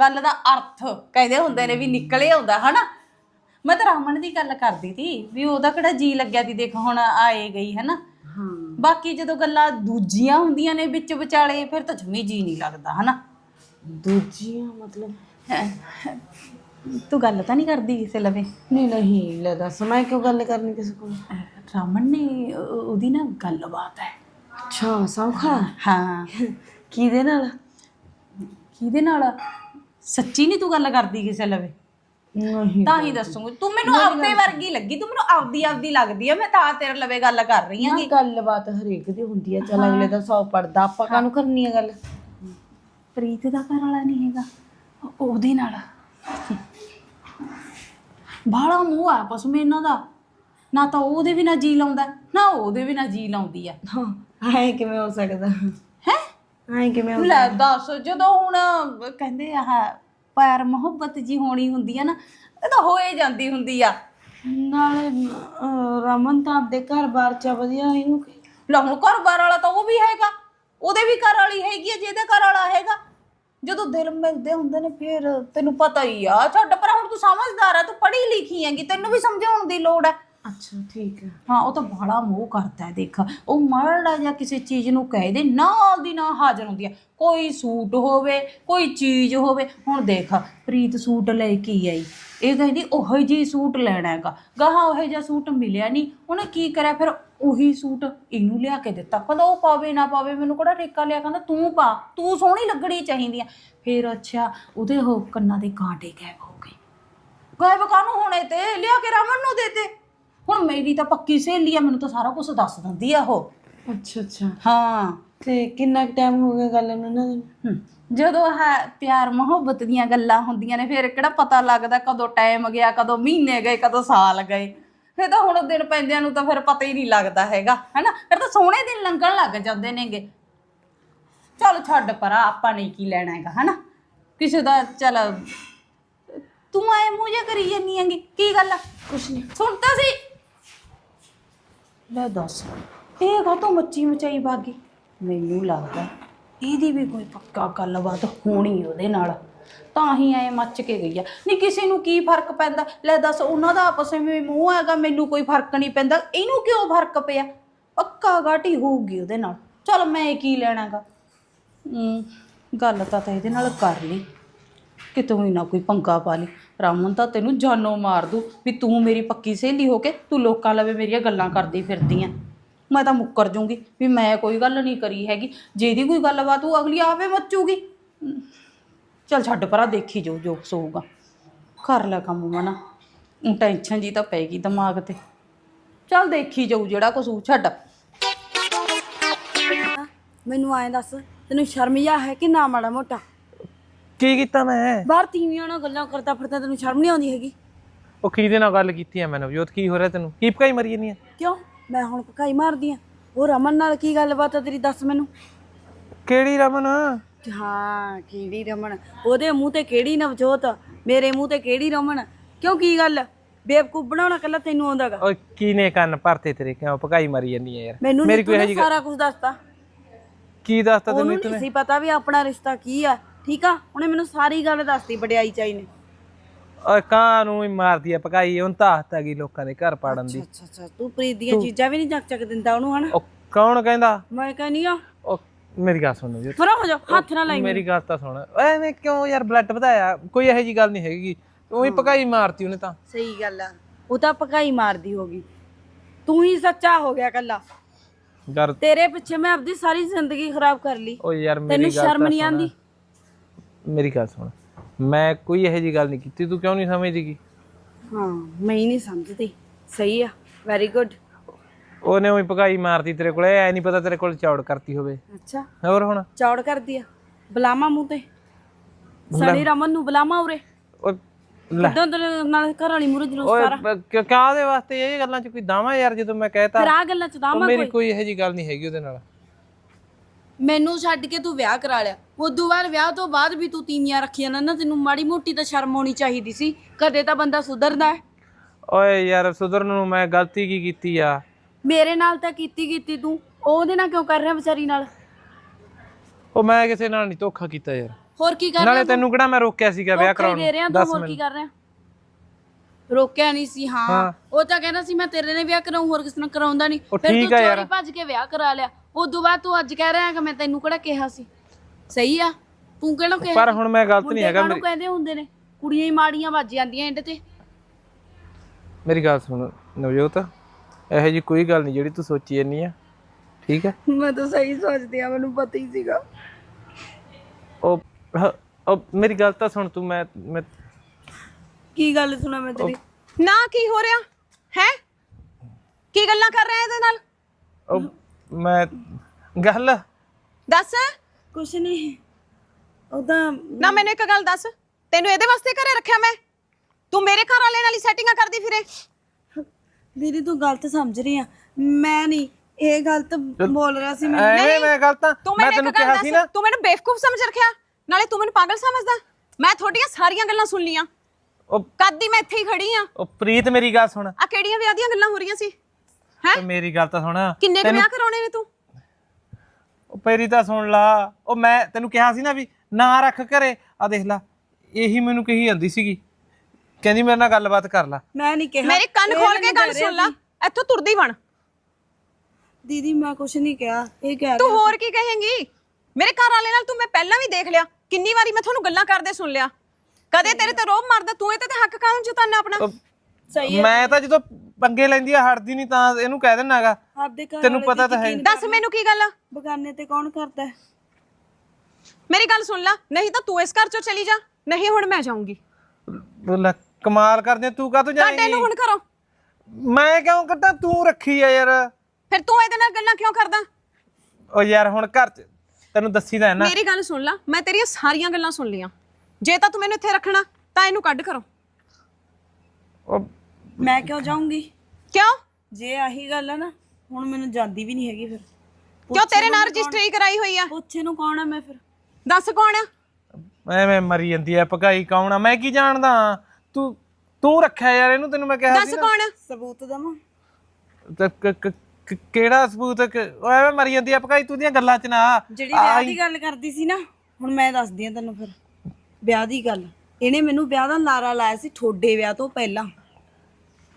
ਗੱਲ ਦਾ ਅਰਥ ਕਹਿੰਦੇ ਹੁੰਦੇ ਨੇ ਵੀ ਨਿਕਲੇ ਆਉਂਦਾ ਹਨਾ? ਮੈਂ ਤਾਂ ਰਾਮਣ ਦੀ ਗੱਲ ਕਰਦੀ ਤੀ ਵੀ ਉਹਦਾ ਕਿਹੜਾ ਜੀ ਲੱਗਿਆ ਤੀ ਦੇਖ ਹੁਣ ਆਏ ਗਈ ਹਨਾ? ਹਾਂ। ਬਾਕੀ ਜਦੋਂ ਗੱਲਾਂ ਦੂਜੀਆਂ ਹੁੰਦੀਆਂ ਨੇ ਵਿੱਚ ਵਿਚਾਲੇ ਫਿਰ ਤਾਂ ਜਮੀ ਜੀ ਨਹੀਂ ਲੱਗਦਾ ਹਨਾ? ਦੂਜੀਆਂ ਮਤਲਬ? ਤੂੰ ਗੱਲ ਤਾਂ ਨਹੀਂ ਕਰਦੀ ਕਿਸੇ ਲਵੇ? ਨਹੀਂ ਨਹੀਂ ਲੈ ਦੱਸ ਮੈਂ ਕਿਉਂ ਗੱਲ ਕਰਨੀ ਕਿਸੇ ਕੋਲ? ਰਾਮਣ ਨੇ ਉਹਦੀ ਨਾ ਗੱਲਬਾਤ ਹੈ। ਅੱਛਾ ਸੌਖਾ? ਹਾਂ। ਕਿਹਦੇ ਨਾਲ? ਕਿਹਦੇ ਨਾਲ? ਸੱਚੀ ਨਹੀਂ ਤੂੰ ਗੱਲ ਕਰਦੀ ਕਿਸੇ ਲਵੇ? ਨਹੀਂ ਤਾਂ ਹੀ ਦੱਸੂਗੀ। ਤੂੰ ਮੈਨੂੰ ਆਪਦੇ ਵਰਗੀ ਲੱਗੀ ਤੂੰ ਮੈਨੂੰ ਆਪਦੀ ਆਪਦੀ ਲੱਗਦੀ ਆ ਮੈਂ ਤਾਂ ਤੇਰੇ ਲਵੇ ਗੱਲ ਕਰ ਰਹੀ ਹਾਂ ਨਾ ਗੱਲਬਾਤ ਹਰੇਕ ਦੀ ਹੁੰਦੀ ਹੈ ਚਲ ਅਗਲੇ ਦਾ ਸੌ ਪੜਦਾ ਆਪਾਂ ਕਾਹਨੂੰ ਕਰਨੀ ਹੈ ਗੱਲ? ਪ੍ਰੀਤ ਦਾ ਘਰ ਵਾਲਾ ਨਹੀਂ ਹੈਗਾ ਉਹ- ਉਹਦੇ ਨਾਲ। ਬਾਲਾ ਮੂੰਹ ਆ ਆਪਸ ਵਿੱਚ ਇਹਨਾਂ ਦਾ। ਨਾ ਤਾਂ ਉਹਦੇ ਵੀ ਨਾ ਜੀ ਲਾਉਂਦਾ ਨਾ ਉਹਦੇ ਵੀ ਨਾ ਜੀ ਲਾਉਂਦੀ ਆ। ਹਾਂ ਐ ਕਿਵੇਂ ਹੋ ਸਕਦਾ? ਹੈ? ਐ ਕਿਵੇਂ ਹੋ ਲੈ ਦੱਸ ਜਦੋਂ ਹੁਣ ਕਹਿੰਦੇ ਆ ਪਿਆਰ ਮੁਹੱਬਤ ਜੀ ਹੋਣੀ ਹੁੰਦੀ ਆ ਨਾ ਇਹ ਤਾਂ ਹੋਏ ਜਾਂਦੀ ਹੁੰਦੀ ਆ। ਨਾਲੇ ਅਹ, ਰਮਨ ਤਾਂ ਆਪਦੇ ਘਰ-ਬਾਰ ਚ ਆ, ਵਧੀਆ ਇਹਨੂੰ ਕੀ? ਲੈ ਹੁਣ ਘਰ ਬਾਰ ਵਾਲਾ ਤਾਂ ਉਹ ਵੀ ਹੈਗਾ ਉਹਦੇ ਵੀ ਘਰ ਵਾਲੀ ਹੈਗੀ ਆ ਜਿਹਦੇ ਘਰ ਵਾਲਾ ਹੈਗਾ। ਜਦੋਂ ਦਿਲ ਮਿਲਦੇ ਹੁੰਦੇ ਨੇ ਫਿਰ ਤੈਨੂੰ ਪਤਾ ਹੀ ਆ ਛੱਡ ਪਰ ਹੁਣ ਤੂੰ ਸਮਝਦਾਰ ਆ ਤੂੰ ਪੜ੍ਹੀ ਲਿਖੀ ਹੈਗੀ ਤੈਨੂੰ ਵੀ ਸਮਝਾਉਣ ਦੀ ਲੋੜ ਹੈ ਅੱਛਾ, ਠੀਕ ਹੈ। ਹਾਂ, ਉਹ ਤਾਂ ਬਾਲਾ ਮੋਹ ਕਰਦਾ ਹੈ, ਦੇਖ। ਉਹ ਮਾੜਾ ਜਾਂ ਕਿਸੇ ਚੀਜ਼ ਨੂੰ ਕਹਿ ਦੇ, ਨਾਲ ਦੀ ਨਾਲ ਹਾਜ਼ਰ ਹੁੰਦੀ ਹੈ। ਕੋਈ ਸੂਟ ਹੋਵੇ, ਕੋਈ ਚੀਜ਼ ਹੋਵੇ, ਹੁਣ ਦੇਖ, ਪ੍ਰੀਤ ਸੂਟ ਲੈ ਕੇ ਆਈ। ਇਹ ਕਹਿੰਦੀ, ਉਹੀ ਜੀ ਸੂਟ ਲੈਣਾ ਹੈਗਾ। ਗਾਹਾਂ ਉਹੀ ਜਿਹਾ ਸੂਟ ਮਿਲਿਆ ਨਹੀਂ। ਉਹਨੇ ਕੀ ਕਰਿਆ? ਫਿਰ ਉਹੀ ਸੂਟ ਇਹਨੂੰ ਲਿਆ ਕੇ ਦਿੱਤਾ। ਕਹਿੰਦਾ, ਉਹ ਪਾਵੇ ਨਾ ਪਾਵੇ, ਮੈਨੂੰ ਕਿਹੜਾ ਠੇਕਾ ਲਿਆ? ਕਹਿੰਦਾ, ਤੂੰ ਪਾ, ਤੂੰ ਸੋਹਣੀ ਲੱਗਣੀ ਚਾਹੀਦੀ ਆ। ਫਿਰ ਅੱਛਾ, ਉਹਦੇ ਉਹ ਕੰਨਾਂ ਦੇ ਕਾਂਟੇ ਗਾਇਬ ਹੋ ਗਏ। ਗਾਇਬ ਕਾਹਨੂੰ ਹੋਣੇ ਤੇ? ਲਿਆ ਕੇ ਰਮਨ ਨੂੰ ਦੇ ਤੇ ਹੁਣ ਮੇਰੀ ਤਾਂ ਪੱਕੀ ਸਹੇਲੀ ਆ ਮੈਨੂੰ ਤਾਂ ਸਾਰਾ ਕੁਝ ਦੱਸ ਦਿੰਦੀ ਆ ਉਹ। ਅੱਛਾ ਅੱਛਾ। ਹਾਂ। ਤੇ ਕਿੰਨਾ ਟਾਈਮ ਹੋ ਗਿਆ ਗੱਲ ਨੂੰ ਇਹਨਾਂ ਦੇ ਹਮ, ਜਦੋਂ ਹੈ ਪਿਆਰ ਮੁਹੱਬਤ ਦੀਆਂ ਗੱਲਾਂ ਹੁੰਦੀਆਂ ਨੇ ਫਿਰ ਕਿਹੜਾ ਪਤਾ ਲੱਗਦਾ ਕਦੋਂ ਟਾਈਮ ਗਿਆ ਕਦੋਂ ਮਹੀਨੇ ਗਏ ਕਦੋਂ ਸਾਲ ਗਏ। ਫਿਰ ਤਾਂ ਹੁਣ ਦਿਨ ਪੈਂਦਿਆਂ ਨੂੰ ਤਾਂ ਫਿਰ ਪਤਾ ਹੀ ਨਹੀਂ ਲੱਗਦਾ ਹੈਗਾ ਹੈਨਾ? ਫਿਰ ਤਾਂ ਸੋਹਣੇ ਦਿਨ ਲੰਘਣ ਲੱਗ ਜਾਂਦੇ ਨੇਗੇ। ਚੱਲ ਛੱਡ ਪਰਾ ਆਪਾਂ ਨਹੀਂ ਕੀ ਲੈਣਾ ਹੈਗਾ ਹੈਨਾ? ਕਿਸੇ ਦਾ ਚੱਲ ਤੂੰ ਆਏ ਮੂੰਹ ਜਿਹਾ ਕਰੀ ਜਾਨੀ ਹੈਗੀ ਕੀ ਗੱਲ ਆ? ਕੁਛ ਨਹੀਂ। ਸੁਣਤਾ ਸੀ? ਲੈ ਦੱਸ ਇਹ ਕਾਹਤੋਂ ਮੱਚੀ ਮਚਾਈ ਬਾਗੀ? ਮੈਨੂੰ ਲੱਗਦਾ ਇਹਦੀ ਵੀ ਕੋਈ ਪੱਕਾ ਗੱਲਬਾਤ ਹੋਣੀ ਉਹਦੇ ਨਾਲ। ਤਾਂ ਹੀ ਐ ਮੱਚ ਕੇ ਗਈ ਆ। ਨਹੀਂ ਕਿਸੇ ਨੂੰ ਕੀ ਫ਼ਰਕ ਪੈਂਦਾ? ਲੈ ਦੱਸ ਉਹਨਾਂ ਦਾ ਆਪਸ ਵਿੱਚ ਮੂੰਹ ਹੈਗਾ ਮੈਨੂੰ ਕੋਈ ਫ਼ਰਕ ਨਹੀਂ ਪੈਂਦਾ। ਇਹਨੂੰ ਕਿਉਂ ਫ਼ਰਕ ਪਿਆ? ਪੱਕਾ ਗਾਟੀ ਹੋਊਗੀ ਉਹਦੇ ਨਾਲ। ਚਲ ਮੈਂ ਕੀ ਲੈਣਾਗਾ? ਹਮ, ਗੱਲ ਤਾਂ ਤਾਂ ਇਹਦੇ ਨਾਲ ਕਰ ਲਈ। ਕਿ ਤੂੰ ਹੀ ਨਾ ਕੋਈ ਪੰਗਾ ਪਾ ਲਈ ਰਾਮਨ ਤਾਂ ਤੈਨੂੰ ਜਾਨੋਂ ਮਾਰ ਦੂ ਵੀ ਤੂੰ ਮੇਰੀ ਪੱਕੀ ਸਹੇਲੀ ਹੋ ਕੇ ਤੂੰ ਲੋਕਾਂ ਲਵੇ ਮੇਰੀਆਂ ਗੱਲਾਂ ਕਰਦੀ ਫਿਰਦੀ ਆ। ਮੈਂ ਤਾਂ ਮੁੱਕਰ ਜੂੰਗੀ ਵੀ ਮੈਂ ਕੋਈ ਗੱਲ ਨਹੀਂ ਕਰੀ ਹੈਗੀ। ਜਿਹਦੀ ਕੋਈ ਗੱਲਬਾਤ ਉਹ ਅਗਲੀ ਆਪੇ ਮੱਚੂਗੀ। ਹਮ, ਚੱਲ ਛੱਡ ਪਰਾਂ ਦੇਖੀ ਜੋ ਜੋ ਸੋਊਗਾ। ਕਰ ਲੈ ਕੰਮ ਮਨਾ। ਟੈਨਸ਼ਨ ਜੀ ਤਾਂ ਪੈਗੀ ਦਿਮਾਗ ਤੇ। ਚੱਲ ਦੇਖੀ ਜਾਊ ਜਿਹੜਾ ਕੁਛ ਹੋਊ ਛੱਡ। ਮੈਨੂੰ ਐਂ ਦੱਸ ਤੈਨੂੰ ਸ਼ਰਮ ਜਾ ਹੈ ਕਿ ਨਾ ਮਾੜਾ ਮੋਟਾ? ਕੀ ਕੀਤਾ ਮੈਂ? ਬਾਹਰ ਤੀਵੀਆਂ ਨਾਲ ਗੱਲਾਂ ਕਰਦਾ ਫਿਰਦਾ ਤੈਨੂੰ ਸ਼ਰਮ ਨਹੀਂ ਆਉਂਦੀ ਹੈਗੀ? ਉਹ ਕਿਹਦੇ ਨਾਲ ਗੱਲ ਕੀਤੀ ਆ ਮੈਂ ਨਵਜੋਤ ਕੀ ਹੋ ਰਿਹਾ ਤੈਨੂੰ? ਕੀ ਪਕਾਈ ਮਰੀ ਜਾਨੀ ਆ ਕਿਉਂ? ਮੈਂ ਹੁਣ ਪਕਾਈ ਮਾਰਦੀ ਆ। ਉਹ ਰਮਨ ਨਾਲ ਕੀ ਗੱਲਬਾਤ ਆ ਤੇਰੀ ਦੱਸ ਮੈਨੂੰ? ਕਿਹੜੀ ਰਮਨ? ਹਾਂ ਕਿਹੜੀ ਰਮਨ? ਉਹਦੇ ਮੂੰਹ ਤੇ ਕਿਹੜੀ ਨਵਜੋਤ? ਮੇਰੇ ਮੂੰਹ ਤੇ ਕਿਹੜੀ ਰਮਨ? ਕਿਉਂ ਕੀ ਗੱਲ? ਬੇਵਕੂਫ ਬਣਾਉਣਾ ਕੱਲਾ ਤੈਨੂੰ ਆਉਂਦਾਗਾ। ਓਏ ਕੀਨੇ ਕੰਨ ਭਰਤੇ ਤੇਰੇ? ਕਿਉਂ ਪਕਾਈ ਮਰੀ ਜਾਨੀ ਆ ਯਾਰ? ਮੈਨੂੰ ਮੇਰੀ ਕੋਈ ਤੂੰ ਸਾਰਾ ਕੁਝ ਦੱਸਤਾ। ਕੀ ਦੱਸਤਾ ਤੈਨੂੰ ਨਹੀਂ ਸੀ ਪਤਾ ਵੀ ਆਪਣਾ ਰਿਸ਼ਤਾ ਕੀ ਆ। ਠੀਕ ਆ? ਉਹਨੇ ਮੈਨੂੰ ਸਾਰੀ ਗੱਲ ਦੱਸਤੀ ਵਡਿਆਈ ਚਾਈ ਨੇ। ਓਏ ਕਾਂ ਨੂੰ ਹੀ ਮਾਰਦੀ ਆ ਪਕਾਈ ਉਹਨ ਤਾਂ ਆ ਗਈ ਲੋਕਾਂ ਦੇ ਘਰ ਪਾੜਨ ਦੀ। ਅੱਛਾ ਅੱਛਾ ਤੂੰ ਪ੍ਰੀਤ ਦੀਆਂ ਚੀਜ਼ਾਂ ਵੀ ਨਹੀਂ ਚੱਕ ਚੱਕ ਦਿੰਦਾ ਉਹਨੂੰ ਹਨਾ? ਉਹ ਕੌਣ ਕਹਿੰਦਾ? ਮੈਂ ਕਹਿੰਨੀ ਆ। ਉਹ ਮੇਰੀ ਗੱਲ ਸੁਣ ਨਵਜੋਤ ਫਰਾ ਹੋ ਜਾ ਹੱਥ ਨਾ ਲਾਈ ਮੇਰੀ ਗੱਲ ਤਾਂ ਸੁਣ। ਓਏ ਐਵੇਂ ਕਿਉਂ ਯਾਰ ਬਲੱਡ ਵਧਾਇਆ? ਕੋਈ ਇਹੋ ਜੀ ਗੱਲ ਨਹੀਂ ਹੈਗੀ। ਤੂੰ ਹੀ ਪਕਾਈ ਮਾਰਤੀ ਉਹਨੇ ਤਾਂ। ਸਹੀ ਗੱਲ ਆ। ਉਹ ਤਾਂ ਪਕਾਈ ਮਾਰਦੀ ਹੋਗੀ। ਤੂੰ ਹੀ ਸੱਚਾ ਹੋ ਗਿਆ ਕੱਲਾ। ਗਰ ਤੇਰੇ ਪਿੱਛੇ ਮੈਂ ਆਪਦੀ ਸਾਰੀ ਜ਼ਿੰਦਗੀ ਖਰਾਬ ਕਰ ਲਈ। ਓ ਯਾਰ ਮੇਰੀ ਤੈਨੂੰ ਗੱਲ ਸ਼ਰਮ ਤਾਂ ਨਹੀਂ। ਆਂਦੀ? ਮੇਰੀ ਗੱਲ ਸੁਣ। ਮੈਂ ਕੋਈ ਇਹੋ ਜੀ ਗੱਲ ਨਹੀਂ ਕੀਤੀ ਤੂੰ ਕਿਉਂ ਨਹੀਂ ਸਮਝਦੀ ਹਾਂ ਮੈਂ ਹੀ ਨਹੀਂ ਸਮਝਦੀ। ਸਹੀ ਆ ਵੈਰੀ ਗੁੱਡ ਉਹਨੇ ਉਹੀ ਪਕਾਈ ਮਾਰਤੀ ਤੇਰੇ ਕੋਲੇ ਐ ਨਹੀਂ ਪਤਾ ਤੇਰੇ ਕੋਲ ਚੌੜ ਕਰਤੀ ਹੋਵੇ। ਅੱਛਾ। ਹੋਰ ਹੁਣ? ਚੌੜ ਕਰਦੀ ਆ। ਬੁਲਾਵਾ ਮੂੰਹ ਤੇ। ਸੜੀ ਰਮਨ ਨੂੰ ਬੁਲਾਵਾ ਉਰੇ। ਉਹ ਲੈ। ਤੇਰੇ ਨਾਲ ਘਰ ਵਾਲੀ ਮੂਰੇ ਜਲੂਸ ਓਏ ਸਾਰਾ? ਬ- ਕਿਉਂ ਕਿਆ ਉਹਦੇ ਵਾਸਤੇ ਇਹ ਗੱਲਾਂ 'ਚ ਕੋਈ ਦਾਵਾ ਯਾਰ ਜਦੋਂ ਮੈਂ ਕਹਿਤਾ? ਫਿਰ ਆ ਗੱਲਾਂ ਚ ਉਹ ਦਾਮਾ ਮੇਰੀ ਕੋਈ? ਇਹੋ ਜੀ ਗੱਲ ਨਹੀਂ ਹੈਗੀ ਉਹਦੇ ਨਾਲ। ਮੈਨੂੰ ਛੱਡ ਕੇ ਤੂੰ ਵਿਆਹ ਕਰਾ ਲਿਆ। ਉਦੋਂ ਬਾਅਦ ਵਿਆਹ ਤੋਂ ਬਾਅਦ ਵੀ ਤੂੰ ਤੀਵੀਆਂ ਰੱਖੀਆਂ ਨਾ ਨਾ ਤੈਨੂੰ ਮਾੜੀ ਮੋਟੀ ਤਾਂ ਸ਼ਰਮ ਆਉਣੀ ਚਾਹੀਦੀ ਸੀ। ਕਦੇ ਤਾਂ ਬੰਦਾ ਸੁਧਰਦਾ ਹੈ। ਓਏ ਯਾਰ ਸੁਧਰਨ ਨੂੰ ਮੈਂ ਗਲਤੀ ਕੀ ਕੀਤੀ ਆ? ਮੇਰੇ ਨਾਲ ਤਾਂ ਕੀਤੀ ਕੀਤੀ ਤੂੰ। ਉਹਦੇ ਨਾਲ ਕਿਉਂ ਕਰ ਰਿਹਾ ਵਿਚਾਰੀ ਨਾਲ? ਉਹ ਮੈਂ ਕਿਸੇ ਨਾਲ ਨਹੀਂ ਧੋਖਾ ਕੀਤਾ ਯਾਰ। ਹੋਰ ਕੀ ਕਰ ਨਾਲੇ ਤੈਨੂੰ ਕਿਹੜਾ ਮੈਂ ਰੋਕਿਆ ਸੀਗਾ ਵਿਆਹ ਧੋਖਾ ਹੀ ਕਰਾਉਣ ਦੇ ਰਿਹਾ ਨੂੰ ਤੂੰ ਦੱਸ ਹੋਰ ਕੀ ਮੈਨੂੰ। ਕਰ ਰਿਹਾ? ਰੋਕਿਆ ਨਹੀਂ ਸੀ ਹਾਂ। ਹਾਂ। ਉਹ ਤਾਂ ਕਹਿੰਦਾ ਸੀ ਮੈਂ ਤੇਰੇ ਨਾਲ ਵਿਆਹ ਕਰਾਉਂ ਹੋਰ ਕਿਸੇ ਨਾਲ ਕਰਾਉਂਦਾ ਨਹੀਂ। ਉਹ ਫਿਰ ਠੀਕ ਤੂੰ ਆ ਯਾਰ। ਚੋਰੀ ਭੱਜ ਕੇ ਵਿਆਹ ਕਰਾ ਲਿਆ। ਉਦੋਂ ਬਾਅਦ ਤੂੰ ਅੱਜ ਕਹਿ ਰਿਹਾ ਕਿ ਮੈਂ ਤੈਨੂੰ ਕਿਹੜਾ ਕਿਹਾ ਸੀ? ਸਹੀ ਆ? ਤੂੰ ਕਿਹੜਾ ਕਿਹਾ? ਪਰ? ਹੁਣ ਮੈਂ ਗਲਤ ਨਹੀਂ ਹੈਗਾ ਕਾਹਨੂੰ ਕਹਿੰਦੇ ਹੁੰਦੇ ਨੇ? ਕੁੜੀਆਂ ਹੀ ਮਾੜੀਆਂ ਵੱਜ ਜਾਂਦੀਆਂ ਐਂਡ ਤੇ। ਮੇਰੀ ਗੱਲ ਸੁਣ ਨਵਜੋਤ ਇਹੋ ਜੀ ਕੋਈ ਗੱਲ ਨਹੀਂ ਜਿਹੜੀ ਤੂੰ ਸੋਚੀ ਜੰਨੀ ਆ। ਠੀਕ ਹੈ ਮੈਂ ਤਾਂ ਸਹੀ ਸੋਚਦੀ ਆ ਮੈਨੂੰ ਪਤਾ ਹੀ ਸੀਗਾ। ਉਹ ਹ- ਉਹ ਮੇਰੀ ਗੱਲ ਤਾਂ ਸੁਣ ਤੂੰ ਮੈਂ ਮੈਂ ਕੀ ਗੱਲ ਸੁਣਾ ਮੈਂ ਤੇਰੀ? ਨਾ ਕੀ ਹੋ ਰਿਹਾ? ਹੈ? ਕੀ ਗੱਲਾਂ ਕਰ ਰਿਹਾ ਇਹਦੇ ਨਾਲ? ਉਹ ਮੈਂ ਗੱਲ? ਦੱਸ। ਕੁਛ ਨਹੀਂ। ਉਹਦਾ ਨਾ ਮੈਨੂੰ ਇੱਕ ਗੱਲ ਦੱਸ। ਤੈਨੂੰ ਇਹਦੇ ਵਾਸਤੇ ਘਰੇ ਰੱਖਿਆ ਮੈਂ? ਤੂੰ ਮੇਰੇ ਘਰ ਵਾਲੇ ਨਾਲ ਹੀ ਸੈਟਿੰਗਾਂ ਕਰਦੀ ਫਿਰੇ। ਦੀਦੀ ਤੂੰ ਗਲਤ ਸਮਝ ਰਹੀ ਆ। ਮੈਂ ਨਹੀਂ। ਇਹ ਗਲਤ ਬੋਲ ਰਿਹਾ ਸੀ ਮੈਂ ਐਵੇਂ ਮੈਂ ਗੱਲ ਤਾਂ ਤੂੰ ਮੈਂ ਤੈਨੂੰ ਕਿਹਾ ਸੀ ਨਾ। ਤੂੰ ਮੈਨੂੰ ਬੇਵਕੂਫ ਸਮਝ ਰੱਖਿਆ। ਨਾਲੇ ਤੂੰ ਮੈਨੂੰ ਪਾਗਲ ਸਮਝਦਾ। ਮੈਂ ਤੁਹਾਡੀਆਂ ਸਾਰੀਆਂ ਗੱਲਾਂ ਸੁਣ ਲੀਆਂ ਉਹ ਕਦ ਦੀ ਮੈਂ ਇੱਥੇ ਹੀ ਖੜੀ ਆ? ਉਹ ਪ੍ਰੀਤ ਮੇਰੀ ਗੱਲ ਸੁਣ। ਆ ਕਿਹੜੀਆਂ ਵਿਆਹ ਦੀਆਂ ਗੱਲਾਂ ਹੋ ਰਹੀਆਂ ਸੀ? ਉਹ ਮੇਰੀ ਗੱਲ ਤਾਂ ਸੁਣ। ਕਿੰਨੇ ਕੁ ਵਿਆਹ ਕਰਾਉਣੇ ਨੇ ਤੂੰ? ਉਹ ਮੇਰੀ ਤਾਂ ਸੁਣ ਲਾ। ਉਹ ਮੈਂ ਤੈਨੂੰ ਕਿਹਾ ਸੀ ਨਾ ਵੀ ਨਾ ਰੱਖ ਘਰੇ। ਆ ਦੇਖ ਲਾ ਇਹੀ ਮੈਨੂੰ ਕਹੀ ਜਾਂਦੀ ਸੀਗੀ। ਕਹਿੰਦੀ ਮੇਰੇ ਨਾਲ ਗੱਲਬਾਤ ਕਰ ਲੈ। ਮੈਂ ਨਹੀਂ ਕਿਹਾ। ਮੇਰੇ ਕੰਨ ਇਹ ਖੋਲ ਕੇ ਮੈਨੂੰ ਗੱਲ ਕਹਿ ਰਿਹਾ ਸੁਣ ਲੈ ਇੱਥੋਂ ਤੁਰਦੀ ਬਣ। ਦੀਦੀ ਮੈਂ ਕੁਛ ਨਹੀਂ ਕਿਹਾ। ਇਹ ਕਹਿ ਤੂੰ ਹੋਰ ਕੀ ਕਹੇਂਗੀ? ਮੇਰੇ ਘਰ ਵਾਲੇ ਨਾਲ ਤੂੰ ਮੈਂ ਪਹਿਲਾਂ ਵੀ ਦੇਖ ਲਿਆ। ਕਿੰਨੀ ਵਾਰੀ ਮੈਂ ਤੁਹਾਨੂੰ ਗੱਲਾਂ ਕਰਦੇ ਸੁਣ ਲਿਆ। ਕਦੇ ਤੇਰੇ ਤੇ ਰੋਬ ਮਾਰਦਾ ਤੂੰ ਇਹ ਤੇ ਹੱਕ ਕਾਹਨੂੰ ਜਤਾਨਾ ਆਪਣਾ? ਸਹੀ ਮੈਂ ਤਾਂ ਜਦੋਂ ਪੰਗੇ ਲੈਂਦੀ ਆ ਹਟਦੀ ਨਹੀਂ ਤਾਂ ਇਹਨੂੰ ਕਹਿ ਆਪਦੇ ਘਰ ਤੈਨੂੰ ਪਤਾ ਤਾਂ ਹੈ। ਦੱਸ ਮੈਨੂੰ ਕੀ ਗੱਲ ਆ? ਬਗਾਨੇ ਤੇ ਕੌਣ ਕਰਦਾ ਹੈ? ਮੇਰੀ ਗੱਲ ਸੁਣ ਲੈ ਨਹੀਂ ਤਾਂ ਤੂੰ ਇਸ ਘਰ ਚੋਂ ਚਲੀ ਜਾ ਨਹੀਂ ਹੁਣ ਮੈਂ ਜਾਊਂਗੀ। ਲੈ ਕਮਾਲ ਕਰਦੇ ਤੂੰ ਕਾਹ ਤੋਂ ਕੱਢ ਜਾਏਂਗੀ ਇਹਨੂੰ ਹੁਣ ਕਰੋ ਮੈਂ ਕਿਉਂ ਕੱਢਾਂ? ਤੂੰ ਰੱਖੀ ਆ ਯਾਰ। ਫਿਰ ਤੂੰ ਇਹਦੇ ਨਾਲ ਗੱਲਾਂ ਕਿਉਂ ਕਰਦਾ? ਉਹ ਯਾਰ ਹੁਣ ਘਰ ਚ ਤੈਨੂੰ ਦੱਸੀ ਤਾਂ ਹੈ ਨਾ। ਮੇਰੀ ਗੱਲ ਸੁਣ ਲੈ ਮੈਂ ਤੇਰੀਆਂ ਸਾਰੀਆਂ ਗੱਲਾਂ ਸੁਣ ਲੀਆਂ ਜੇ ਤਾਂ ਤੂੰ ਮੈਨੂੰ ਇੱਥੇ ਰੱਖਣਾ ਤਾਂ ਇਹਨੂੰ ਕੱਢ ਕਰੋ ਉਹ ਮੈਂ ਕਿਉਂ ਜਾਊਂਗੀ? ਕਿਉਂ? ਜੇ ਆਹੀ ਗੱਲ ਹੈ ਨਾ ਹੁਣ ਮੈਨੂੰ ਜਾਂਦੀ ਵੀ ਨਹੀਂ ਹੈਗੀ ਫਿਰ। ਕਿਉਂ ਤੇਰੇ ਨਾਲ ਰਜਿਸਟਰੀ ਕਰਾਈ ਹੋਈ ਆ? ਪੁੱਛੇ ਨੂੰ ਕੌਣ ਹੈ ਮੈਂ ਫਿਰ? ਦੱਸ ਕੌਣ ਆ? ਐਵੇਂ ਮਰੀ ਜਾਂਦੀ ਐ ਭਕਾਈ ਕੌਣ ਆ? ਮੈਂ ਕੀ ਜਾਣਦਾ ਤੂੰ ਤੂੰ ਰੱਖਿਆ ਯਾਰ ਇਹਨੂੰ ਤੈਨੂੰ ਮੈਂ ਕਿਹਾ ਦੱਸ ਸੀ ਨਾ ਕੌਣ ਆ? ਸਬੂਤ ਦਵਾਂ? ਤੇ ਕ- ਕ- ਕ- ਕਿਹੜਾ ਸਬੂਤ? ਕ- ਉਹ ਐਵੇਂ ਮਰੀ ਜਾਂਦੀ ਐ ਭਕਾਈ ਤੂੰ ਦੀਆਂ ਗੱਲਾਂ ਚ ਨਾ ਜਿਹੜੀ ਵਿਆਹ ਦੀ ਗੱਲ ਕਰਦੀ ਸੀ ਨਾ ਹੁਣ ਮੈਂ ਦੱਸਦੀ ਆ ਤੈਨੂੰ ਫਿਰ। ਵਿਆਹ ਦੀ ਗੱਲ। ਇਹਨੇ ਮੈਨੂੰ ਵਿਆਹ ਦਾ ਲਾਰਾ ਲਾਇਆ ਸੀ ਠੋਡੇ ਵਿਆਹ ਤੋਂ ਪਹਿਲਾਂ।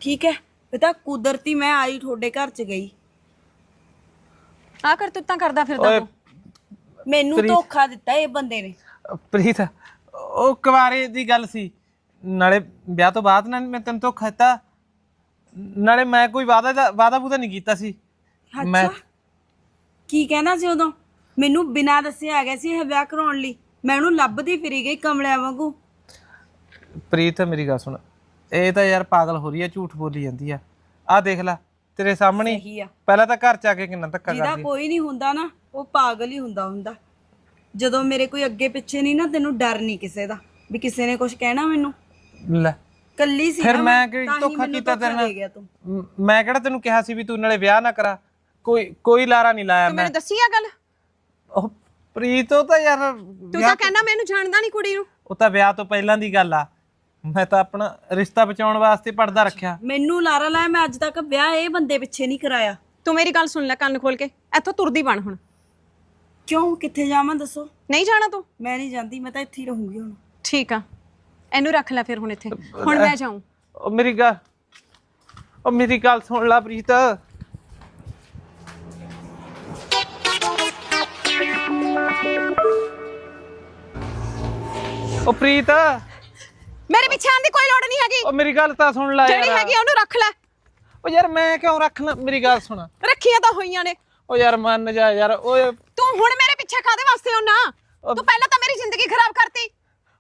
ਠੀਕ ਹੈ ਪਤਾ ਕੁਦਰਤੀ ਮੈਂ ਆਈ ਠੋਡੇ ਘਰ ਚ ਗਈ। ਆ ਕਰ ਤੂੰ ਤਾਂ ਕਰਦਾ ਫਿਰਦਾ ਓਏ ਤੂੰ। ਮੈਨੂੰ ਧੋਖਾ ਦਿੱਤਾ ਇਹ ਬੰਦੇ ਨੇ। ਪ੍ਰੀਤ ਉਹ ਕੁਵਾਰੇ ਦੀ ਗੱਲ ਸੀ। ਨਾਲੇ ਵਿਆਹ ਤੋਂ ਬਾਅਦ ਨਾ ਮੈਂ ਤੈਨੂੰ ਧੋਖਾ ਦਿੱਤਾ। ਨਾਲੇ ਮੈਂ ਕੋਈ ਵਾਦਾ ਵਾਦਾ ਵੂਦਾ ਨਹੀਂ ਕੀਤਾ ਸੀ। ਮੈਂ ਅੱਛਾ। ਕੀ ਕਹਿਣਾ ਸੀ ਉਦੋਂ? ਮੈਨੂੰ ਬਿਨਾਂ ਦੱਸੇ ਆ ਗਿਆ ਸੀ ਇਹ ਵਿਆਹ ਕਰਾਉਣ ਲਈ। ਮੈਂ ਉਹਨੂੰ ਲੱਭਦੀ ਫਿਰੀ ਗਈ ਕਮਲਿਆਂ ਵਾਂਗੂ। ਪ੍ਰੀਤ ਮੇਰੀ ਗੱਲ ਸੁਣ। ਇਹ ਤਾਂ ਯਾਰ ਪਾਗਲ ਹੋ ਰਹੀ ਹੈ ਝੂਠ ਬੋਲੀ ਜਾਂਦੀ ਆ। ਆਹ ਦੇਖ ਲੈ ਤੇਰੇ ਸਾਹਮਣੇ ਹੀ। ਸਹੀ ਆ। ਪਹਿਲਾਂ ਤਾਂ ਘਰ ਚ ਆ ਕੇ ਕਿੰਨਾ ਧੱਕਾ ਜਿਹਦਾ ਕਰਦੀ ਕੋਈ ਨਹੀਂ ਹੁੰਦਾ ਨਾ ਉਹ ਪਾਗਲ ਹੀ ਹੁੰਦਾ ਹੁੰਦਾ। ਜਦੋਂ ਮੇਰੇ ਕੋਈ ਅੱਗੇ ਪਿੱਛੇ ਨਹੀਂ ਨਾ ਤੈਨੂੰ ਡਰ ਨਹੀਂ ਕਿਸੇ ਦਾ ਵੀ ਕਿਸੇ ਨੇ ਕੁਝ ਕਹਿਣਾ ਮੈਨੂੰ। ਲੈ ਕੱਲੀ ਸੀ ਫਿਰ ਨਾ ਮੈਂ ਕਿ ਤਾਂ ਹੀ ਧੋਖਾ ਮੈਨੂੰ ਕੀਤਾ ਤੇਰੇ ਧੋਖਾ ਨਾਲ? ਦੇ ਗਿਆ ਤੂੰ। ਮ- ਮੈਂ ਕਿਹੜਾ ਤੈਨੂੰ ਕਿਹਾ ਸੀ ਵੀ ਤੂੰ ਨਾਲੇ ਵਿਆਹ ਨਾ ਕਰਾ। ਕੋਈ ਕੋਈ ਲਾਰਾ ਨਹੀਂ ਲਾਇਆ ਮੈਂ। ਮੈਨੂੰ ਦੱਸੀ ਆ ਗੱਲ? ਉਹ ਪ੍ਰੀਤ ਉਹ ਤਾਂ ਯਾਰ ਤੂੰ ਤਾਂ ਕਹਿੰਦਾ ਮੈਨੂੰ ਜਾਣਦਾ ਨਹੀਂ ਕੁੜੀ ਨੂੰ। ਉਹ ਤਾਂ ਵਿਆਹ ਤੋਂ ਪਹਿਲਾਂ ਦੀ ਗੱਲ ਆ। ਮੈਂ ਤਾਂ ਆਪਣਾ ਰਿਸ਼ਤਾ ਬਚਾਉਣ ਵਾਸਤੇ ਪਰਦਾ ਰੱਖਿਆ। ਮੈਨੂੰ ਲਾਰਾ ਲਾਇਆ ਮੈਂ ਅੱਜ ਤੱਕ ਵਿਆਹ ਇਹ ਬੰਦੇ ਪਿੱਛੇ ਨਹੀਂ ਕਰਾਇਆ। ਤੂੰ ਮੇਰੀ ਗੱਲ ਸੁਣ ਲੈ ਕੰਨ ਖੋਲ ਕੇ ਇੱਥੋਂ ਤੁਰਦੀ ਬਣ ਹੁਣ। ਕਿਉਂ? ਕਿੱਥੇ ਜਾਵਾਂ ਦੱਸੋ? ਨਹੀਂ ਜਾਣਾ ਤੂੰ? ਮੈਂ ਨਹੀਂ ਜਾਂਦੀ ਮੈਂ ਤਾਂ ਇੱਥੇ ਹੀ ਰਹੂੰਗੀ ਹੁਣ। ਠੀਕ ਆ ਇਹਨੂੰ ਰੱਖ ਲੈ ਫਿਰ ਹੁਣ ਇੱਥੇ। ਹੁਣ ਮੈਂ ਜਾਊਂ। ਉਹ ਮੇਰੀ ਗੱਲ ਉਹ ਮੇਰੀ ਗੱਲ ਸੁਣ ਲੈ ਪ੍ਰੀਤ। ਉਹ ਪ੍ਰੀਤ। ਮੇਰੇ ਪਿੱਛੇ ਆਉਣ ਦੀ ਕੋਈ ਲੋੜ ਨਹੀਂ ਹੈਗੀ। ਉਹ ਮੇਰੀ ਗੱਲ ਤਾਂ ਸੁਣ ਲੈ ਜਿਹੜੀ ਯਾਰ। ਹੈਗੀ ਆ ਉਹਨੂੰ ਰੱਖ ਲੈ। ਉਹ ਯਾਰ ਮੈਂ ਕਿਉਂ ਰੱਖਣਾ? ਮੇਰੀ ਗੱਲ ਸੁਣ। ਰੱਖੀਆਂ ਤਾਂ ਹੋਈਆਂ ਨੇ। ਉਹ ਯਾਰ ਮੰਨ ਜਾ ਯਾਰ ਓਏ ਤੂੰ ਹੁਣ ਮੇਰੇ ਪਿੱਛੇ ਕਾਦੇ ਵਾਸਤੇ ਆਉਣਾ? ਤੂੰ ਪਹਿਲਾਂ ਤਾਂ ਮੇਰੀ ਜ਼ਿੰਦਗੀ ਖਰਾਬ ਕਰਤੀ।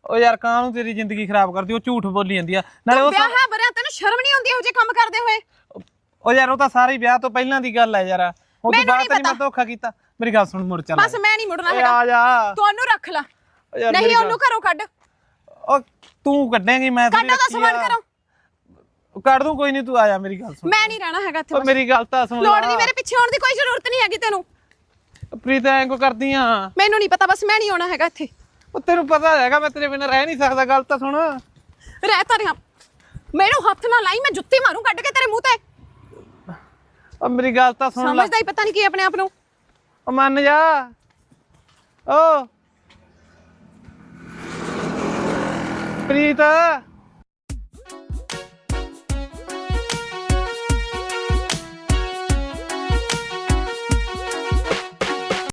ਉਹ ਯਾਰ ਕਾਹਨੂੰ ਤੇਰੀ ਜ਼ਿੰਦਗੀ ਖਰਾਬ ਕਰਦੀ? ਉਹ ਝੂਠ ਬੋਲੀ ਜਾਂਦੀ ਆ। ਨਾਲੇ ਉਹ ਵਿਆਹ ਹੈ ਬਰਿਆ ਤੈਨੂੰ ਸ਼ਰਮ ਨਹੀਂ ਆਉਂਦੀ ਇਹੋ ਜਿਹੇ ਕੰਮ ਕਰਦੇ ਹੋਏ? ਉਹ ਯਾਰ ਉਹ ਤਾਂ ਸਾਰੀ ਵਿਆਹ ਤੋਂ ਪਹਿਲਾਂ ਦੀ ਗੱਲ ਹੈ ਯਾਰ। ਉਹ ਤੋਂ ਮੈਨੂੰ ਬਾਅਦ ਨਹੀਂ ਤਾਂ ਨਹੀਂ ਮੈਂ ਧੋਖਾ ਕੀਤਾ। ਮੇਰੀ ਗੱਲ ਸੁਣ ਮੁੜ ਚੱਲ। ਬਸ ਮੈਂ ਨਹੀਂ ਮੁੜਨਾ ਓਏ ਹੈਗਾ। ਆ ਜਾ। ਤੂੰ ਉਹਨੂੰ ਰੱਖ ਲੈ। ਓ ਯਾਰ ਨਹੀਂ ਗੱਲ- ਉਹਨੂੰ ਘਰੋਂ ਕੱਢ। ਉਹ ਤੂੰ ਕੱਢੇਂਗੀ ਮੈਂ ਥੋੜ੍ਹੀ ਕੱਢ ਰੱਖੀ ਸਮਾਨ ਆ। ਕਰੋ ਕੱਢ ਦੂੰ ਕੋਈ ਨਹੀਂ ਤੂੰ ਆ ਜਾ ਮੇਰੀ ਗੱਲ ਸੁਣ। ਮੈਂ ਨਹੀਂ ਰਹਿਣਾ ਹੈਗਾ ਇੱਥੇ ਉਹ ਬਸ। ਮੇਰੀ ਗੱਲ ਤਾਂ ਸੁਣ ਲੋੜ। ਨਹੀਂ ਮੇਰੇ ਪਿੱਛੇ ਆਉਣ ਦੀ ਕੋਈ ਜ਼ਰੂਰਤ ਨਹੀਂ ਹੈਗੀ ਤੈਨੂੰ। ਪ੍ਰੀਤ ਐਂ ਕੋ ਕਰਦੀ ਆ? ਮੈਨੂੰ ਨਹੀਂ ਪਤਾ ਬਸ ਮੈਂ ਨਹੀਂ ਆਉਣਾ ਹੈਗਾ ਇੱਥੇ। ਉਹ ਤੈਨੂੰ ਪਤਾ ਹੈਗਾ ਮੈਂ ਤੇਰੇ ਬਿਨਾਂ ਰਹਿ ਨਹੀਂ ਸਕਦਾ ਗੱਲ ਤਾਂ ਸੁਣ। ਰਹਿ ਤਾਂ ਰਿਹਾ। ਮੈਨੂੰ ਹੱਥ ਨਾ ਲਾਈ ਮੈਂ ਜੁੱਤੀ ਮਾਰੂੰ ਕੱਢ ਕੇ ਤੇਰੇ ਮੂੰਹ ਤੇ। ਉਹ ਮੇਰੀ ਗੱਲ ਤਾਂ ਸੁਣ ਲੈ। ਸਮਝਦਾ ਹੀ ਪਤਾ ਨਹੀਂ ਕੀ ਆਪਣੇ ਆਪ ਨੂੰ। ਉਹ ਮੰਨ ਜਾ। ਓ ਪ੍ਰੀਤ